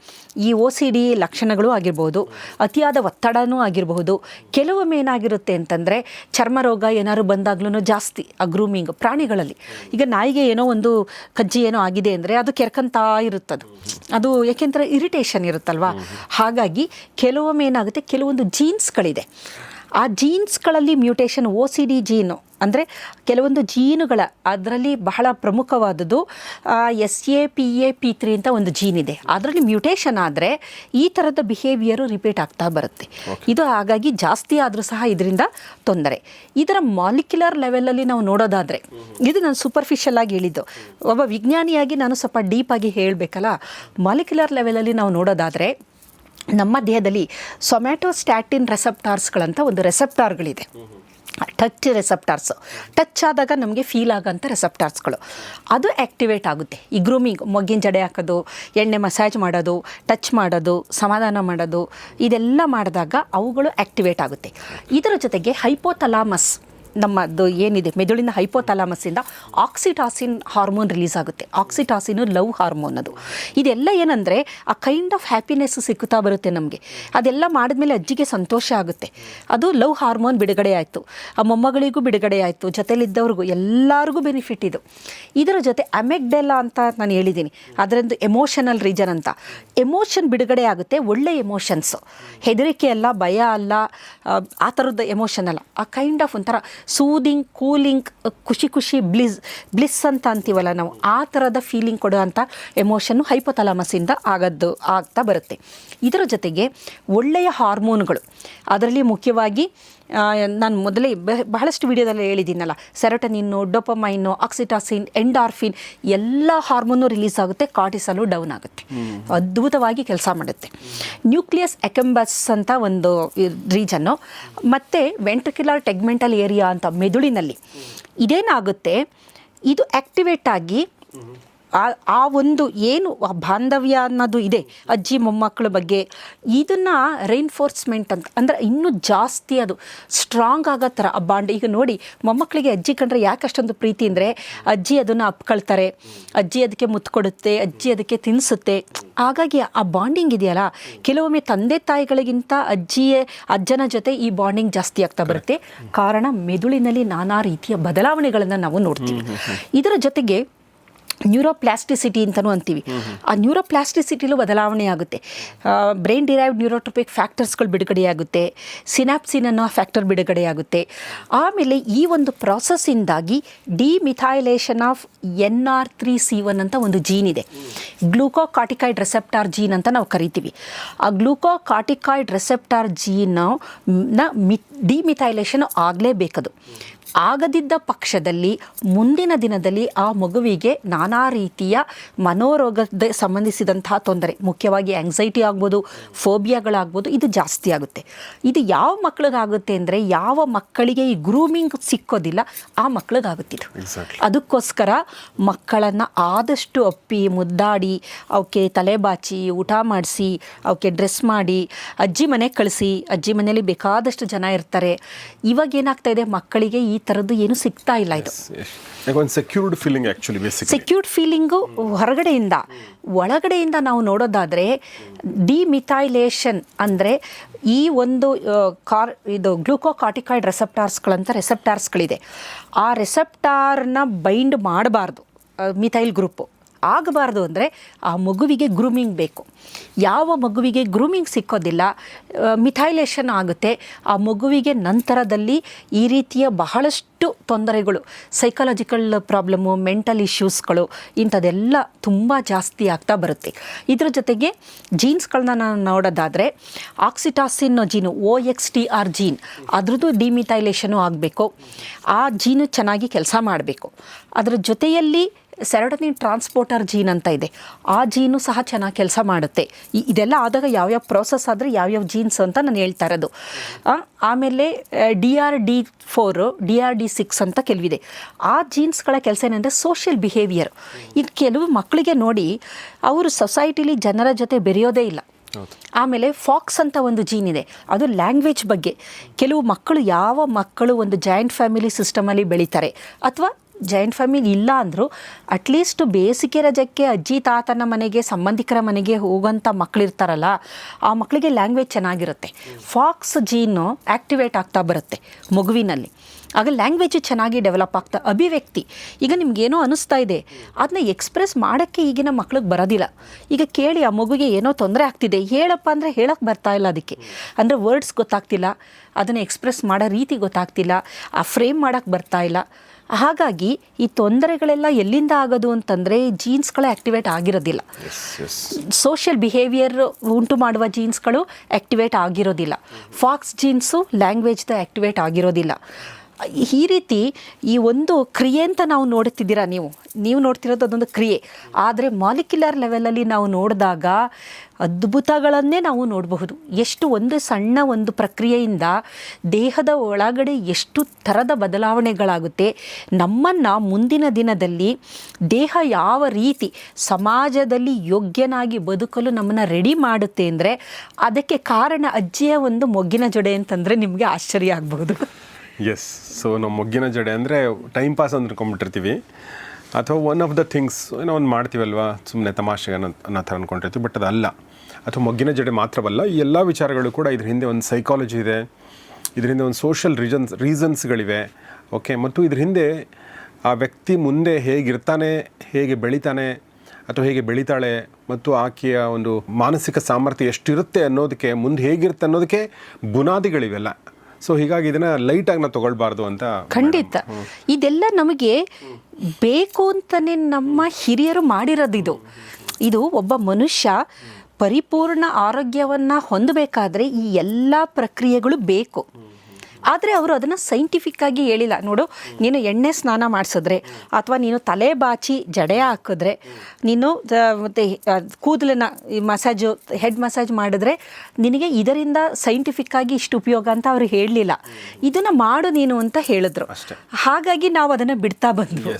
ಈ ಓ ಸಿ ಡಿ ಲಕ್ಷಣಗಳು ಆಗಿರ್ಬೋದು, ಅತಿಯಾದ ಒತ್ತಡನೂ ಆಗಿರಬಹುದು ಕೆಲವೊಮ್ಮೆ ಏನಾಗಿರುತ್ತೆ ಅಂತಂದರೆ, ಚರ್ಮ ರೋಗ ಏನಾದ್ರು ಬಂದಾಗ್ಲೂ ಜಾಸ್ತಿ ಆ ಗ್ರೂಮಿಂಗ್ ಪ್ರಾಣಿಗಳಲ್ಲಿ. ಈಗ ನಾಯಿಗೆ ಏನೋ ಒಂದು ಕಜ್ಜಿ ಏನೋ ಆಗಿದೆ ಅಂದರೆ ಅದು ಕೆರ್ಕಂತಾ ಇರುತ್ತದು. ಅದು ಯಾಕೆಂದರೆ ಇರಿಟೇಷನ್ ಇರುತ್ತಲ್ವಾ? ಹಾಗಾಗಿ ಕೆಲವೊಮ್ಮೆ ಏನಾಗುತ್ತೆ, ಕೆಲವೊಂದು ಜೀನ್ಸ್ಗಳಿದೆ ಆ ಜೀನ್ಸ್ಗಳಲ್ಲಿ mutation O C D gene ಅಂದರೆ ಕೆಲವೊಂದು ಜೀನುಗಳ ಅದರಲ್ಲಿ ಬಹಳ ಪ್ರಮುಖವಾದದ್ದು S A P A P three ಅಂತ ಒಂದು ಜೀನ್ ಇದೆ. ಅದರಲ್ಲಿ ಮ್ಯೂಟೇಷನ್ ಆದರೆ ಈ ಥರದ ಬಿಹೇವಿಯರು ರಿಪೀಟ್ ಆಗ್ತಾ ಬರುತ್ತೆ. ಇದು ಹಾಗಾಗಿ ಜಾಸ್ತಿ ಆದರೂ ಸಹ ಇದರಿಂದ ತೊಂದರೆ. ಇದರ ಮಾಲಿಕ್ಯುಲರ್ ಲೆವೆಲಲ್ಲಿ ನಾವು ನೋಡೋದಾದರೆ ಇದು ನಾನು ಸೂಪರ್ಫಿಷಿಯಲ್ ಆಗಿ ಹೇಳಿದ್ದು. ಒಬ್ಬ ವಿಜ್ಞಾನಿಯಾಗಿ ನಾನು ಸ್ವಲ್ಪ ಡೀಪಾಗಿ ಹೇಳಬೇಕಲ್ಲ ಮಾಲಿಕ್ಯುಲರ್ ಲೆವೆಲಲ್ಲಿ ನಾವು ನೋಡೋದಾದರೆ ನಮ್ಮ ದೇಹದಲ್ಲಿ ಸೊಮ್ಯಾಟೋಸ್ಟ್ಯಾಟಿನ್ ರೆಸೆಪ್ಟಾರ್ಸ್ಗಳಂತ ಒಂದು ರೆಸೆಪ್ಟಾರ್ಗಳಿದೆ. ಟಚ್ ರೆಸೆಪ್ಟಾರ್ಸ್. ಟಚ್ ಆದಾಗ ನಮಗೆ ಫೀಲ್ ಆಗೋಂಥ ರೆಸೆಪ್ಟಾರ್ಸ್ಗಳು. ಅದು ಆ್ಯಕ್ಟಿವೇಟ್ ಆಗುತ್ತೆ. ಈ ಗ್ರೂಮಿಂಗ್ ಮೊಗ್ಗಿನ ಜಡೆ ಹಾಕೋದು, ಎಣ್ಣೆ ಮಸಾಜ್ ಮಾಡೋದು, ಟಚ್ ಮಾಡೋದು, ಸಮಾಧಾನ ಮಾಡೋದು, ಇದೆಲ್ಲ ಮಾಡಿದಾಗ ಅವುಗಳು ಆ್ಯಕ್ಟಿವೇಟ್ ಆಗುತ್ತೆ. ಇದರ ಜೊತೆಗೆ ಹೈಪೋಥಲಾಮಸ್ ನಮ್ಮದು ಏನಿದೆ? ಮೆದುಳಿನ ಹೈಪೋಥಾಲಮಸ್ಸಿಂದ ಆಕ್ಸಿಟಾಸಿನ್ ಹಾರ್ಮೋನ್ ರಿಲೀಸ್ ಆಗುತ್ತೆ. ಆಕ್ಸಿಟಾಸಿನ್ ಲವ್ ಹಾರ್ಮೋನ್ ಅದು. ಇದೆಲ್ಲ ಏನಂದರೆ ಆ ಕೈಂಡ್ ಆಫ್ ಹ್ಯಾಪಿನೆಸ್ ಸಿಕ್ಕುತ್ತಾ ಬರುತ್ತೆ ನಮಗೆ. ಅದೆಲ್ಲ ಮಾಡಿದ್ಮೇಲೆ ಅಜ್ಜಿಗೆ ಸಂತೋಷ ಆಗುತ್ತೆ. ಅದು ಲವ್ ಹಾರ್ಮೋನ್ ಬಿಡುಗಡೆ ಆಯಿತು. ಆ ಮೊಮ್ಮಗಳಿಗೂ ಬಿಡುಗಡೆ ಆಯಿತು. ಜೊತೆಲಿದ್ದವ್ರಿಗೂ ಎಲ್ಲರಿಗೂ ಬೆನಿಫಿಟ್ ಇದು. ಇದರ ಜೊತೆ ಅಮೆಗ್ಡೆಲ್ಲ ಅಂತ ನಾನು ಹೇಳಿದ್ದೀನಿ. ಅದರಿಂದ ಎಮೋಷನಲ್ ರೀಜನ್ ಅಂತ. ಎಮೋಷನ್ ಬಿಡುಗಡೆ ಆಗುತ್ತೆ. ಒಳ್ಳೆ ಎಮೋಷನ್ಸು ಹೆದರಿಕೆ ಅಲ್ಲ ಭಯ ಅಲ್ಲ ಆ, ಆ ಥರದ ಎಮೋಷನ್ ಅಲ್ಲ. ಆ ಕೈಂಡ್ ಆಫ್ ಒಂಥರ ಸೂದಿಂಗ್, ಕೂಲಿಂಗ್ ಖುಷಿ ಖುಷಿ, ಬ್ಲಿಸ್ ಬ್ಲಿಸ್ ಅಂತ ಅಂತೀವಲ್ಲ ನಾವು, ಆ ಥರದ ಫೀಲಿಂಗ್ ಕೊಡುವಂಥ ಎಮೋಷನ್ನು ಹೈಪೊಥಲಾಮಸಿಂದ ಆಗದ್ದು, ಆಗ್ತಾ ಬರುತ್ತೆ. ಇದರ ಜೊತೆಗೆ ಒಳ್ಳೆಯ ಹಾರ್ಮೋನ್ಗಳು ಅದರಲ್ಲಿ ಮುಖ್ಯವಾಗಿ ನಾನು ಮೊದಲೇ ಬಹಳಷ್ಟು ವಿಡಿಯೋದಲ್ಲಿ ಹೇಳಿದ್ದೀನಲ್ಲ ಸೆರೋಟನಿನ್ನು ಡೊಪಮೈನು ಆಕ್ಸಿಟಾಸಿನ್ ಎಂಡಾರ್ಫಿನ್ ಎಲ್ಲ ಹಾರ್ಮೋನು ರಿಲೀಸ್ ಆಗುತ್ತೆ ಕಾಟಿಸಲು ಡೌನ್ ಆಗುತ್ತೆ. ಅದ್ಭುತವಾಗಿ ಕೆಲಸ ಮಾಡುತ್ತೆ. ನ್ಯೂಕ್ಲಿಯಸ್ ಎಕೆಂಬಸ್ ಅಂತ ಒಂದು ರೀಜನ್ನು ಮತ್ತು ವೆಂಟ್ರಿಕ್ಯುಲರ್ ಟೆಗ್ಮೆಂಟಲ್ ಏರಿಯಾ ಅಂತ ಮೆದುಳಿನಲ್ಲಿ. ಇದೇನಾಗುತ್ತೆ ಇದು ಆ್ಯಕ್ಟಿವೇಟ್ ಆಗಿ ಆ ಆ ಒಂದು ಏನು ಬಾಂಧವ್ಯ ಅನ್ನೋದು ಇದೆ ಅಜ್ಜಿ ಮೊಮ್ಮಕ್ಕಳ ಬಗ್ಗೆ ಇದನ್ನು ರೈನ್ಫೋರ್ಸ್ಮೆಂಟ್ ಅಂತ ಅಂದರೆ ಇನ್ನೂ ಜಾಸ್ತಿ ಅದು ಸ್ಟ್ರಾಂಗ್ ಆಗೋ ಥರ. ಆ ಬಾಂಡ್ ಈಗ ನೋಡಿ ಮೊಮ್ಮಕ್ಕಳಿಗೆ ಅಜ್ಜಿ ಕಂಡ್ರೆ ಯಾಕೆ ಅಷ್ಟೊಂದು ಪ್ರೀತಿ ಅಂದರೆ ಅಜ್ಜಿ ಅದನ್ನು ಅಪ್ಕೊಳ್ತಾರೆ ಅಜ್ಜಿ ಅದಕ್ಕೆ ಮುತ್ಕೊಡುತ್ತೆ ಅಜ್ಜಿ ಅದಕ್ಕೆ ತಿನ್ನಿಸುತ್ತೆ ಹಾಗಾಗಿ ಆ ಬಾಂಡಿಂಗ್ ಇದೆಯಲ್ಲ ಕೆಲವೊಮ್ಮೆ ತಂದೆ ತಾಯಿಗಳಿಗಿಂತ ಅಜ್ಜಿಯೇ ಅಜ್ಜನ ಜೊತೆ ಈ ಬಾಂಡಿಂಗ್ ಜಾಸ್ತಿ ಆಗ್ತಾ ಬರುತ್ತೆ. ಕಾರಣ ಮೆದುಳಿನಲ್ಲಿ ನಾನಾ ರೀತಿಯ ಬದಲಾವಣೆಗಳನ್ನು ನಾವು ನೋಡ್ತೀವಿ. ಇದರ ಜೊತೆಗೆ ನ್ಯೂರೋಪ್ಲಾಸ್ಟಿಸಿಟಿ ಅಂತಲೂ ಅಂತೀವಿ. ಆ ನ್ಯೂರೋಪ್ಲಾಸ್ಟಿಸಿಟಿಲೂ ಬದಲಾವಣೆ ಆಗುತ್ತೆ. ಬ್ರೈನ್ ಡಿರೈವ್ಡ್ ನ್ಯೂರೋಟ್ರೋಪಿಕ್ ಫ್ಯಾಕ್ಟರ್ಸ್ಗಳು ಬಿಡುಗಡೆಯಾಗುತ್ತೆ ಸಿನಾಪ್ಸಿನ್ ಅನ್ನೋ ಫ್ಯಾಕ್ಟರ್ ಬಿಡುಗಡೆಯಾಗುತ್ತೆ ಆಮೇಲೆ ಈ ಒಂದು ಪ್ರಾಸೆಸ್ಸಿಂದಾಗಿ demethylation of N R three C one ಅಂತ ಒಂದು ಜೀನ್ ಇದೆ. ಗ್ಲೂಕೋಕಾಟಿಕಾಯ್ಡ್ ರೆಸೆಪ್ಟಾರ್ ಜೀನ್ ಅಂತ ನಾವು ಕರಿತೀವಿ. ಆ ಗ್ಲೂಕೋಕಾಟಿಕಾಯ್ಡ್ ರೆಸೆಪ್ಟಾರ್ ಜೀನ್ನ ಮಿ ಡಿಮಿಥೈಲೇಷನ್ ಆಗಲೇಬೇಕದು. ಆಗದಿದ್ದ ಪಕ್ಷದಲ್ಲಿ ಮುಂದಿನ ದಿನದಲ್ಲಿ ಆ ಮಗುವಿಗೆ ನಾನಾ ರೀತಿಯ ಮನೋರೋಗದ ಸಂಬಂಧಿಸಿದಂತಹ ತೊಂದರೆ. ಮುಖ್ಯವಾಗಿ ಆಂಗ್ಸೈಟಿ ಆಗ್ಬೋದು ಫೋಬಿಯಾಗಳಾಗ್ಬೋದು ಇದು ಜಾಸ್ತಿ ಆಗುತ್ತೆ. ಇದು ಯಾವ ಮಕ್ಕಳಿಗಾಗುತ್ತೆ ಅಂದರೆ ಯಾವ ಮಕ್ಕಳಿಗೆ ಈ ಗ್ರೂಮಿಂಗ್ ಸಿಕ್ಕೋದಿಲ್ಲ ಆ ಮಕ್ಕಳಿಗಾಗುತ್ತಿದ್ದು ಅದಕ್ಕೋಸ್ಕರ ಮಕ್ಕಳನ್ನು ಆದಷ್ಟು ಅಪ್ಪಿ ಮುದ್ದಾಡಿ ಅವಕ್ಕೆ ತಲೆ ಬಾಚಿ ಊಟ ಮಾಡಿಸಿ ಅವಕ್ಕೆ ಡ್ರೆಸ್ ಮಾಡಿ ಅಜ್ಜಿ ಮನೆಗೆ ಕಳಿಸಿ ಅಜ್ಜಿ ಮನೆಯಲ್ಲಿ ಬೇಕಾದಷ್ಟು ಜನ ಇರ್ತಾರೆ. ಇವಾಗ ಏನಾಗ್ತಾ ಇದೆ ಮಕ್ಕಳಿಗೆ ಈ ಥರದ್ದು ಏನು ಸಿಗ್ತಾ ಇಲ್ಲ ಇದು. ಒಂದು secured feeling actually secured feeling ಹೊರಗಡೆಯಿಂದ ಒಳಗಡೆಯಿಂದ ನಾವು ನೋಡೋದಾದರೆ ಡಿಮಿಥೈಲೇಷನ್ ಅಂದರೆ ಈ ಒಂದು ಕಾರ್ ಇದು ಗ್ಲೂಕೋಕಾಟಿಕಾಯ್ಡ್ ರೆಸೆಪ್ಟಾರ್ಸ್ಗಳಂತ ರೆಸೆಪ್ಟಾರ್ಸ್ಗಳಿದೆ ಆ ರೆಸೆಪ್ಟಾರ್ನ ಬೈಂಡ್ ಮಾಡಬಾರ್ದು ಮಿಥೈಲ್ ಗ್ರೂಪು ಆಗಬಾರ್ದು ಅಂದರೆ ಆ ಮಗುವಿಗೆ ಗ್ರೂಮಿಂಗ್ ಬೇಕು. ಯಾವ ಮಗುವಿಗೆ ಗ್ರೂಮಿಂಗ್ ಸಿಕ್ಕೋದಿಲ್ಲ ಮಿಥೈಲೇಷನ್ ಆಗುತ್ತೆ, ಆ ಮಗುವಿಗೆ ನಂತರದಲ್ಲಿ ಈ ರೀತಿಯ ಬಹಳಷ್ಟು ತೊಂದರೆಗಳು ಸೈಕಾಲಜಿಕಲ್ ಪ್ರಾಬ್ಲಮ್ಮು ಮೆಂಟಲ್ ಇಶ್ಯೂಸ್ಗಳು ಇಂಥದ್ದೆಲ್ಲ ತುಂಬ ಜಾಸ್ತಿ ಆಗ್ತಾ ಬರುತ್ತೆ. ಇದ್ರ ಜೊತೆಗೆ ಜೀನ್ಸ್ಗಳನ್ನ ನಾವು ನೋಡೋದಾದರೆ oxytocin gene O X T R gene ಅದ್ರದ್ದು ಡಿಮಿಥೈಲೇಷನು ಆಗಬೇಕು. ಆ ಜೀನು ಚೆನ್ನಾಗಿ ಕೆಲಸ ಮಾಡಬೇಕು. ಅದರ ಜೊತೆಯಲ್ಲಿ ಸೆರಟನಿನ್ ಟ್ರಾನ್ಸ್ಪೋರ್ಟರ್ ಜೀನ್ ಅಂತ ಇದೆ. ಆ ಜೀನು ಸಹ ಚೆನ್ನಾಗಿ ಕೆಲಸ ಮಾಡುತ್ತೆ. ಇದೆಲ್ಲ ಆದಾಗ ಯಾವ್ಯಾವ ಪ್ರೋಸೆಸ್ ಆದರೆ ಯಾವ್ಯಾವ ಜೀನ್ಸ್ ಅಂತ ನಾನು ಹೇಳ್ತಾ ಇರೋದು. ಆಮೇಲೆ D R D four D R D six ಅಂತ ಕೆಲವಿದೆ. ಆ ಜೀನ್ಸ್ಗಳ ಕೆಲಸ ಏನಂದರೆ ಸೋಷಿಯಲ್ ಬಿಹೇವಿಯರ್ ಇದು ಕೆಲವು ಮಕ್ಕಳಿಗೆ ನೋಡಿ ಅವರು ಸೊಸೈಟಿಲಿ ಜನರ ಜೊತೆ ಬೆರೆಯೋದೇ ಇಲ್ಲ. ಆಮೇಲೆ ಫಾಕ್ಸ್ ಅಂತ ಒಂದು ಜೀನ್ ಇದೆ. ಅದು ಲ್ಯಾಂಗ್ವೇಜ್ ಬಗ್ಗೆ. ಕೆಲವು ಮಕ್ಕಳು ಯಾವ ಮಕ್ಕಳು ಒಂದು ಜಾಯಿಂಟ್ ಫ್ಯಾಮಿಲಿ ಸಿಸ್ಟಮಲ್ಲಿ ಬೆಳೀತಾರೆ? ಅಥವಾ ಜಾಯಿಂಟ್ ಫ್ಯಾಮಿಲಿ ಇಲ್ಲ ಅಂದರೂ ಅಟ್ಲೀಸ್ಟ್ ಬೇಸಿಗೆ ರಜಕ್ಕೆ ಅಜ್ಜಿ, ತಾತನ ಮನೆಗೆ, ಸಂಬಂಧಿಕರ ಮನೆಗೆ ಹೋಗೋಂಥ ಮಕ್ಕಳಿರ್ತಾರಲ್ಲ ಆ ಮಕ್ಕಳಿಗೆ ಲ್ಯಾಂಗ್ವೇಜ್ ಚೆನ್ನಾಗಿರುತ್ತೆ. ಫಾಕ್ಸ್ ಜೀನು ಆ್ಯಕ್ಟಿವೇಟ್ ಆಗ್ತಾ ಬರುತ್ತೆ ಮಗುವಿನಲ್ಲಿ. ಆಗ ಲ್ಯಾಂಗ್ವೇಜ್ ಚೆನ್ನಾಗಿ ಡೆವಲಪ್ ಆಗ್ತಾ, ಅಭಿವ್ಯಕ್ತಿ. ಈಗ ನಿಮ್ಗೇನೋ ಅನಿಸ್ತಾ ಇದೆ ಅದನ್ನ ಎಕ್ಸ್ಪ್ರೆಸ್ ಮಾಡೋಕ್ಕೆ ಈಗಿನ ಮಕ್ಳಿಗೆ ಬರೋದಿಲ್ಲ. ಈಗ ಕೇಳಿ, ಆ ಮಗುಗೆ ಏನೋ ತೊಂದರೆ ಆಗ್ತಿದೆ, ಹೇಳಪ್ಪ ಅಂದರೆ ಹೇಳಕ್ಕೆ ಬರ್ತಾ ಇಲ್ಲ ಅದಕ್ಕೆ. ಅಂದರೆ ವರ್ಡ್ಸ್ ಗೊತ್ತಾಗ್ತಿಲ್ಲ, ಅದನ್ನು ಎಕ್ಸ್ಪ್ರೆಸ್ ಮಾಡೋ ರೀತಿ ಗೊತ್ತಾಗ್ತಿಲ್ಲ, ಆ ಫ್ರೇಮ್ ಮಾಡೋಕ್ಕೆ ಬರ್ತಾ ಇಲ್ಲ. ಹಾಗಾಗಿ ಈ ತೊಂದರೆಗಳೆಲ್ಲ ಎಲ್ಲಿಂದ ಆಗೋದು ಅಂತಂದರೆ ಜೀನ್ಸ್ಗಳು ಆ್ಯಕ್ಟಿವೇಟ್ ಆಗಿರೋದಿಲ್ಲ. ಸೋಷಿಯಲ್ ಬಿಹೇವಿಯರ್ ಉಂಟು ಮಾಡುವ ಜೀನ್ಸ್ಗಳು ಆ್ಯಕ್ಟಿವೇಟ್ ಆಗಿರೋದಿಲ್ಲ. ಫಾಕ್ಸ್ ಜೀನ್ಸು ಲ್ಯಾಂಗ್ವೇಜ್ದ ಆ್ಯಕ್ಟಿವೇಟ್ ಆಗಿರೋದಿಲ್ಲ. ಈ ರೀತಿ ಈ ಒಂದು ಕ್ರಿಯೆ ಅಂತ ನಾವು ನೋಡ್ತಿದ್ದೀರಾ ನೀವು? ನೀವು ನೋಡ್ತಿರೋದು ಅದೊಂದು ಕ್ರಿಯೆ. ಆದರೆ ಮಾಲಿಕ್ಯುಲರ್ ಲೆವೆಲಲ್ಲಿ ನಾವು ನೋಡಿದಾಗ ಅದ್ಭುತಗಳನ್ನೇ ನಾವು ನೋಡಬಹುದು. ಎಷ್ಟು ಒಂದು ಸಣ್ಣ ಒಂದು ಪ್ರಕ್ರಿಯೆಯಿಂದ ದೇಹದ ಒಳಗಡೆ ಎಷ್ಟು ಥರದ ಬದಲಾವಣೆಗಳಾಗುತ್ತೆ. ನಮ್ಮನ್ನು ಮುಂದಿನ ದಿನದಲ್ಲಿ ದೇಹ ಯಾವ ರೀತಿ ಸಮಾಜದಲ್ಲಿ ಯೋಗ್ಯನಾಗಿ ಬದುಕಲು ನಮ್ಮನ್ನು ರೆಡಿ ಮಾಡುತ್ತೆ ಅಂದರೆ ಅದಕ್ಕೆ ಕಾರಣ ಅಜ್ಜಿಯ ಒಂದು ಮೊಗ್ಗಿನ ಜೊಡೆ ಅಂತಂದರೆ ನಿಮಗೆ ಆಶ್ಚರ್ಯ ಆಗಬಹುದು. ಎಸ್ ಸೊ ನಾವು ಮೊಗ್ಗಿನ ಜಡೆ ಅಂದರೆ ಟೈಮ್ ಪಾಸ್ ಅಂತ ಅನ್ಕೊಂಡ್ಬಿಟ್ಟಿರ್ತೀವಿ ಅಥವಾ ಒನ್ ಆಫ್ ದ ಥಿಂಗ್ಸ್ ಏನೋ ಒಂದು ಮಾಡ್ತೀವಲ್ವಾ ಸುಮ್ಮನೆ ತಮಾಷೆ ಅನ್ನೋ ಅನ್ನೋ ಥರ ಅಂದ್ಕೊಂಡಿರ್ತೀವಿ ಬಟ್ ಅದಲ್ಲ. ಅಥವಾ ಮೊಗ್ಗಿನ ಜಡೆ ಮಾತ್ರವಲ್ಲ, ಈ ಎಲ್ಲ ವಿಚಾರಗಳು ಕೂಡ ಇದ್ರ ಹಿಂದೆ ಒಂದು ಸೈಕಾಲಜಿ ಇದೆ, ಇದ್ರ ಹಿಂದೆ ಒಂದು ಸೋಷಿಯಲ್ ರೀಸನ್ಸ್ ರೀಸನ್ಸ್ಗಳಿವೆ ಓಕೆ ಮತ್ತು ಇದ್ರ ಹಿಂದೆ ಆ ವ್ಯಕ್ತಿ ಮುಂದೆ ಹೇಗಿರ್ತಾನೆ, ಹೇಗೆ ಬೆಳಿತಾನೆ, ಅಥವಾ ಹೇಗೆ ಬೆಳಿತಾಳೆ, ಮತ್ತು ಆಕೆಯ ಒಂದು ಮಾನಸಿಕ ಸಾಮರ್ಥ್ಯ ಎಷ್ಟಿರುತ್ತೆ ಅನ್ನೋದಕ್ಕೆ, ಮುಂದೆ ಹೇಗಿರುತ್ತೆ ಅನ್ನೋದಕ್ಕೆ ಬುನಾದಿಗಳಿವೆಲ್ಲ. ಸೊ ಹೀಗಾಗಿ ಇದನ್ನ ಲೈಟಾಗಿ ನಾವು ತಗೊಳ್ಬಾರ್ದು ಅಂತ ಖಂಡಿತ. ಇದೆಲ್ಲ ನಮಗೆ ಬೇಕು ಅಂತಲೇ ನಮ್ಮ ಹಿರಿಯರು ಮಾಡಿರೋದು ಇದು. ಇದು ಒಬ್ಬ ಮನುಷ್ಯ ಪರಿಪೂರ್ಣ ಆರೋಗ್ಯವನ್ನು ಹೊಂದಬೇಕಾದ್ರೆ ಈ ಎಲ್ಲ ಪ್ರಕ್ರಿಯೆಗಳು ಬೇಕು. ಆದರೆ ಅವರು ಅದನ್ನು ಸೈಂಟಿಫಿಕ್ ಆಗಿ ಹೇಳಿಲ್ಲ. ನೋಡು ನೀನು ಎಣ್ಣೆ ಸ್ನಾನ ಮಾಡಿಸಿದ್ರೆ ಅಥವಾ ನೀನು ತಲೆ ಬಾಚಿ ಜಡೆ ಹಾಕಿದ್ರೆ ನೀನು ಮತ್ತು ಕೂದಲನ್ನ ಮಸಾಜು ಹೆಡ್ ಮಸಾಜ್ ಮಾಡಿದ್ರೆ ನಿನಗೆ ಇದರಿಂದ ಸೈಂಟಿಫಿಕ್ ಆಗಿ ಇಷ್ಟು ಉಪಯೋಗ ಅಂತ ಅವರು ಹೇಳಲಿಲ್ಲ ಇದನ್ನು ಮಾಡು ನೀನು ಅಂತ ಹೇಳಿದ್ರು. ಹಾಗಾಗಿ ನಾವು ಅದನ್ನು ಬಿಡ್ತಾ ಬಂದ್ವಿ.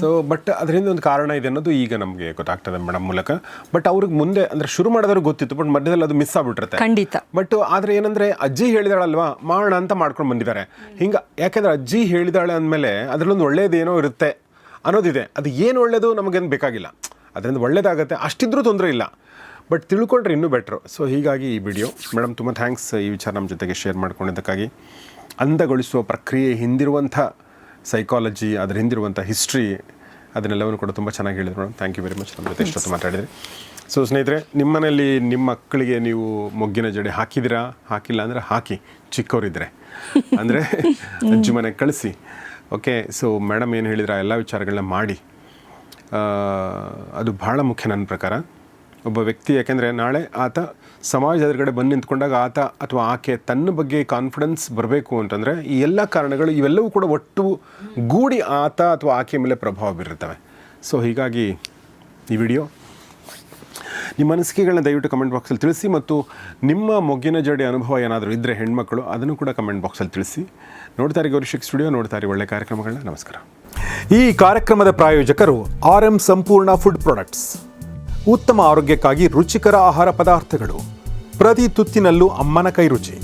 ಸೊ ಬಟ್ ಅದರಿಂದ ಒಂದು ಕಾರಣ ಇದೆ ಅನ್ನೋದು ಈಗ ನಮಗೆ ಗೊತ್ತಾಗ್ತದೆ ಮೇಡಮ್ ಮೂಲಕ. ಬಟ್ ಅವ್ರಿಗೆ ಮುಂದೆ ಅಂದ್ರೆ ಶುರು ಮಾಡಿದವ್ರಿಗೆ ಗೊತ್ತಿತ್ತು ಬಟ್ ಮಧ್ಯದಲ್ಲಿ ಅದು ಮಿಸ್ ಆಗ್ಬಿಟ್ಟಿರುತ್ತೆ. ಖಂಡಿತ. ಬಟ್ ಆದ್ರೆ ಏನಂದ್ರೆ ಅಜ್ಜಿ ಹೇಳಿದಾಳಲ್ವಾ ಮಾಡೋಣ ಅಂತ ಮಾಡ್ಕೊಂಡು ಬಂದಿದ್ದಾರೆ. ಹಿಂಗ, ಯಾಕೆಂದ್ರೆ ಅಜ್ಜಿ ಹೇಳಿದಾಳೆ ಅಂದಮೇಲೆ ಅದರಲ್ಲೊಂದು ಒಳ್ಳೇದೇನೋ ಇರುತ್ತೆ ಅನ್ನೋದಿದೆ. ಅದು ಏನು ಒಳ್ಳೇದು ನಮಗೇನು ಬೇಕಾಗಿಲ್ಲ. ಅದರಿಂದ ಒಳ್ಳೇದಾಗುತ್ತೆ, ಅಷ್ಟಿದ್ರೂ ತೊಂದರೆ ಇಲ್ಲ. ಬಟ್ ತಿಳ್ಕೊಂಡ್ರೆ ಇನ್ನೂ ಬೆಟ್ರು. ಸೊ ಹೀಗಾಗಿ ಈ ವಿಡಿಯೋ, ಮೇಡಮ್ ತುಂಬ ಥ್ಯಾಂಕ್ಸ್. ಈ ವಿಚಾರ ನಮ್ಮ ಜೊತೆಗೆ ಶೇರ್ ಮಾಡ್ಕೊಂಡಿದ್ದಕ್ಕಾಗಿ. ಅಂದಗೊಳಿಸುವ ಪ್ರಕ್ರಿಯೆ ಹಿಂದಿರುವಂಥ ಸೈಕಾಲಜಿ, ಅದರ ಹಿಂದಿರುವಂಥ ಹಿಸ್ಟ್ರಿ, ಅದನ್ನೆಲ್ಲವನ್ನು ಕೂಡ ತುಂಬ ಚೆನ್ನಾಗಿ ಹೇಳಿದ್ರು madam. Thank you very much. ನಮ್ಮ ಜೊತೆ ಇಷ್ಟೊತ್ತು ಮಾತಾಡಿದ್ರಿ. ಸೊ ಸ್ನೇಹಿತರೆ ನಿಮ್ಮ ಮನೆಯಲ್ಲಿ ನಿಮ್ಮ ಮಕ್ಕಳಿಗೆ ನೀವು ಮೊಗ್ಗಿನ ಜಡೆ ಹಾಕಿದಿರಾ ಹಾಕಿಲ್ಲ ಅಂದರೆ ಹಾಕಿ. ಚಿಕ್ಕವರಿದ್ದರೆ ಅಂದರೆ ಅಜ್ಜಿ ಮನೆಗೆ ಕಳಿಸಿ. ಓಕೆ ಸೊ ಮೇಡಮ್ ಏನು ಹೇಳಿದ್ರೆ? ಎಲ್ಲ ವಿಚಾರಗಳನ್ನ ಮಾಡಿ. ಅದು ಭಾಳ ಮುಖ್ಯ ನನ್ನ ಪ್ರಕಾರ. ಒಬ್ಬ ವ್ಯಕ್ತಿ ಯಾಕೆಂದರೆ ನಾಳೆ ಆತ ಸಮಾಜ ಎದುರುಗಡೆ ಬಂದು ನಿಂತ್ಕೊಂಡಾಗ ಆತ ಅಥವಾ ಆಕೆ ತನ್ನ ಬಗ್ಗೆ ಕಾನ್ಫಿಡೆನ್ಸ್ ಬರಬೇಕು ಅಂತಂದರೆ ಈ ಎಲ್ಲ ಕಾರಣಗಳು ಇವೆಲ್ಲವೂ ಕೂಡ ಒಟ್ಟು ಗೂಡಿ ಆತ ಅಥವಾ ಆಕೆ ಮೇಲೆ ಪ್ರಭಾವ ಬೀರುತ್ತವೆ ಸೊ ಹೀಗಾಗಿ ಈ ವಿಡಿಯೋ ನಿಮ್ಮ ಅನಿಸಿಕೆಗಳನ್ನ ದಯವಿಟ್ಟು ಕಮೆಂಟ್ ಬಾಕ್ಸಲ್ಲಿ ತಿಳಿಸಿ ಮತ್ತು ನಿಮ್ಮ ಮೊಗ್ಗಿನ ಜಡೆ ಅನುಭವ ಏನಾದರೂ ಇದ್ದರೆ ಹೆಣ್ಮಕ್ಳು, ಅದನ್ನು ಕೂಡ ಕಮೆಂಟ್ ಬಾಕ್ಸಲ್ಲಿ ತಿಳಿಸಿ. ನೋಡ್ತಾರೆ ಗೌರಿಶಿಕ್ ಸ್ಟುಡಿಯೋ ನೋಡ್ತಾರೆ ಒಳ್ಳೆ ಕಾರ್ಯಕ್ರಮಗಳನ್ನ. ನಮಸ್ಕಾರ. ಈ ಕಾರ್ಯಕ್ರಮದ ಪ್ರಾಯೋಜಕರು ಆರ್ ಎಂ ಸಂಪೂರ್ಣ ಫುಡ್ ಪ್ರಾಡಕ್ಟ್ಸ್. ಉತ್ತಮ ಆರೋಗ್ಯಕ್ಕಾಗಿ ರುಚಿಕರ ಆಹಾರ ಪದಾರ್ಥಗಳು. ಪ್ರತಿ ತುತ್ತಿನಲ್ಲೂ ಅಮ್ಮನ ಕೈ ರುಚಿ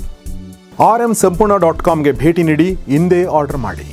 ಆರ್ ಎಂ ಸಂಪೂರ್ಣ ಡಾಟ್ ಕಾಮ್ಗೆ ಭೇಟಿ ನೀಡಿ ಇಂದೇ ಆರ್ಡರ್ ಮಾಡಿ.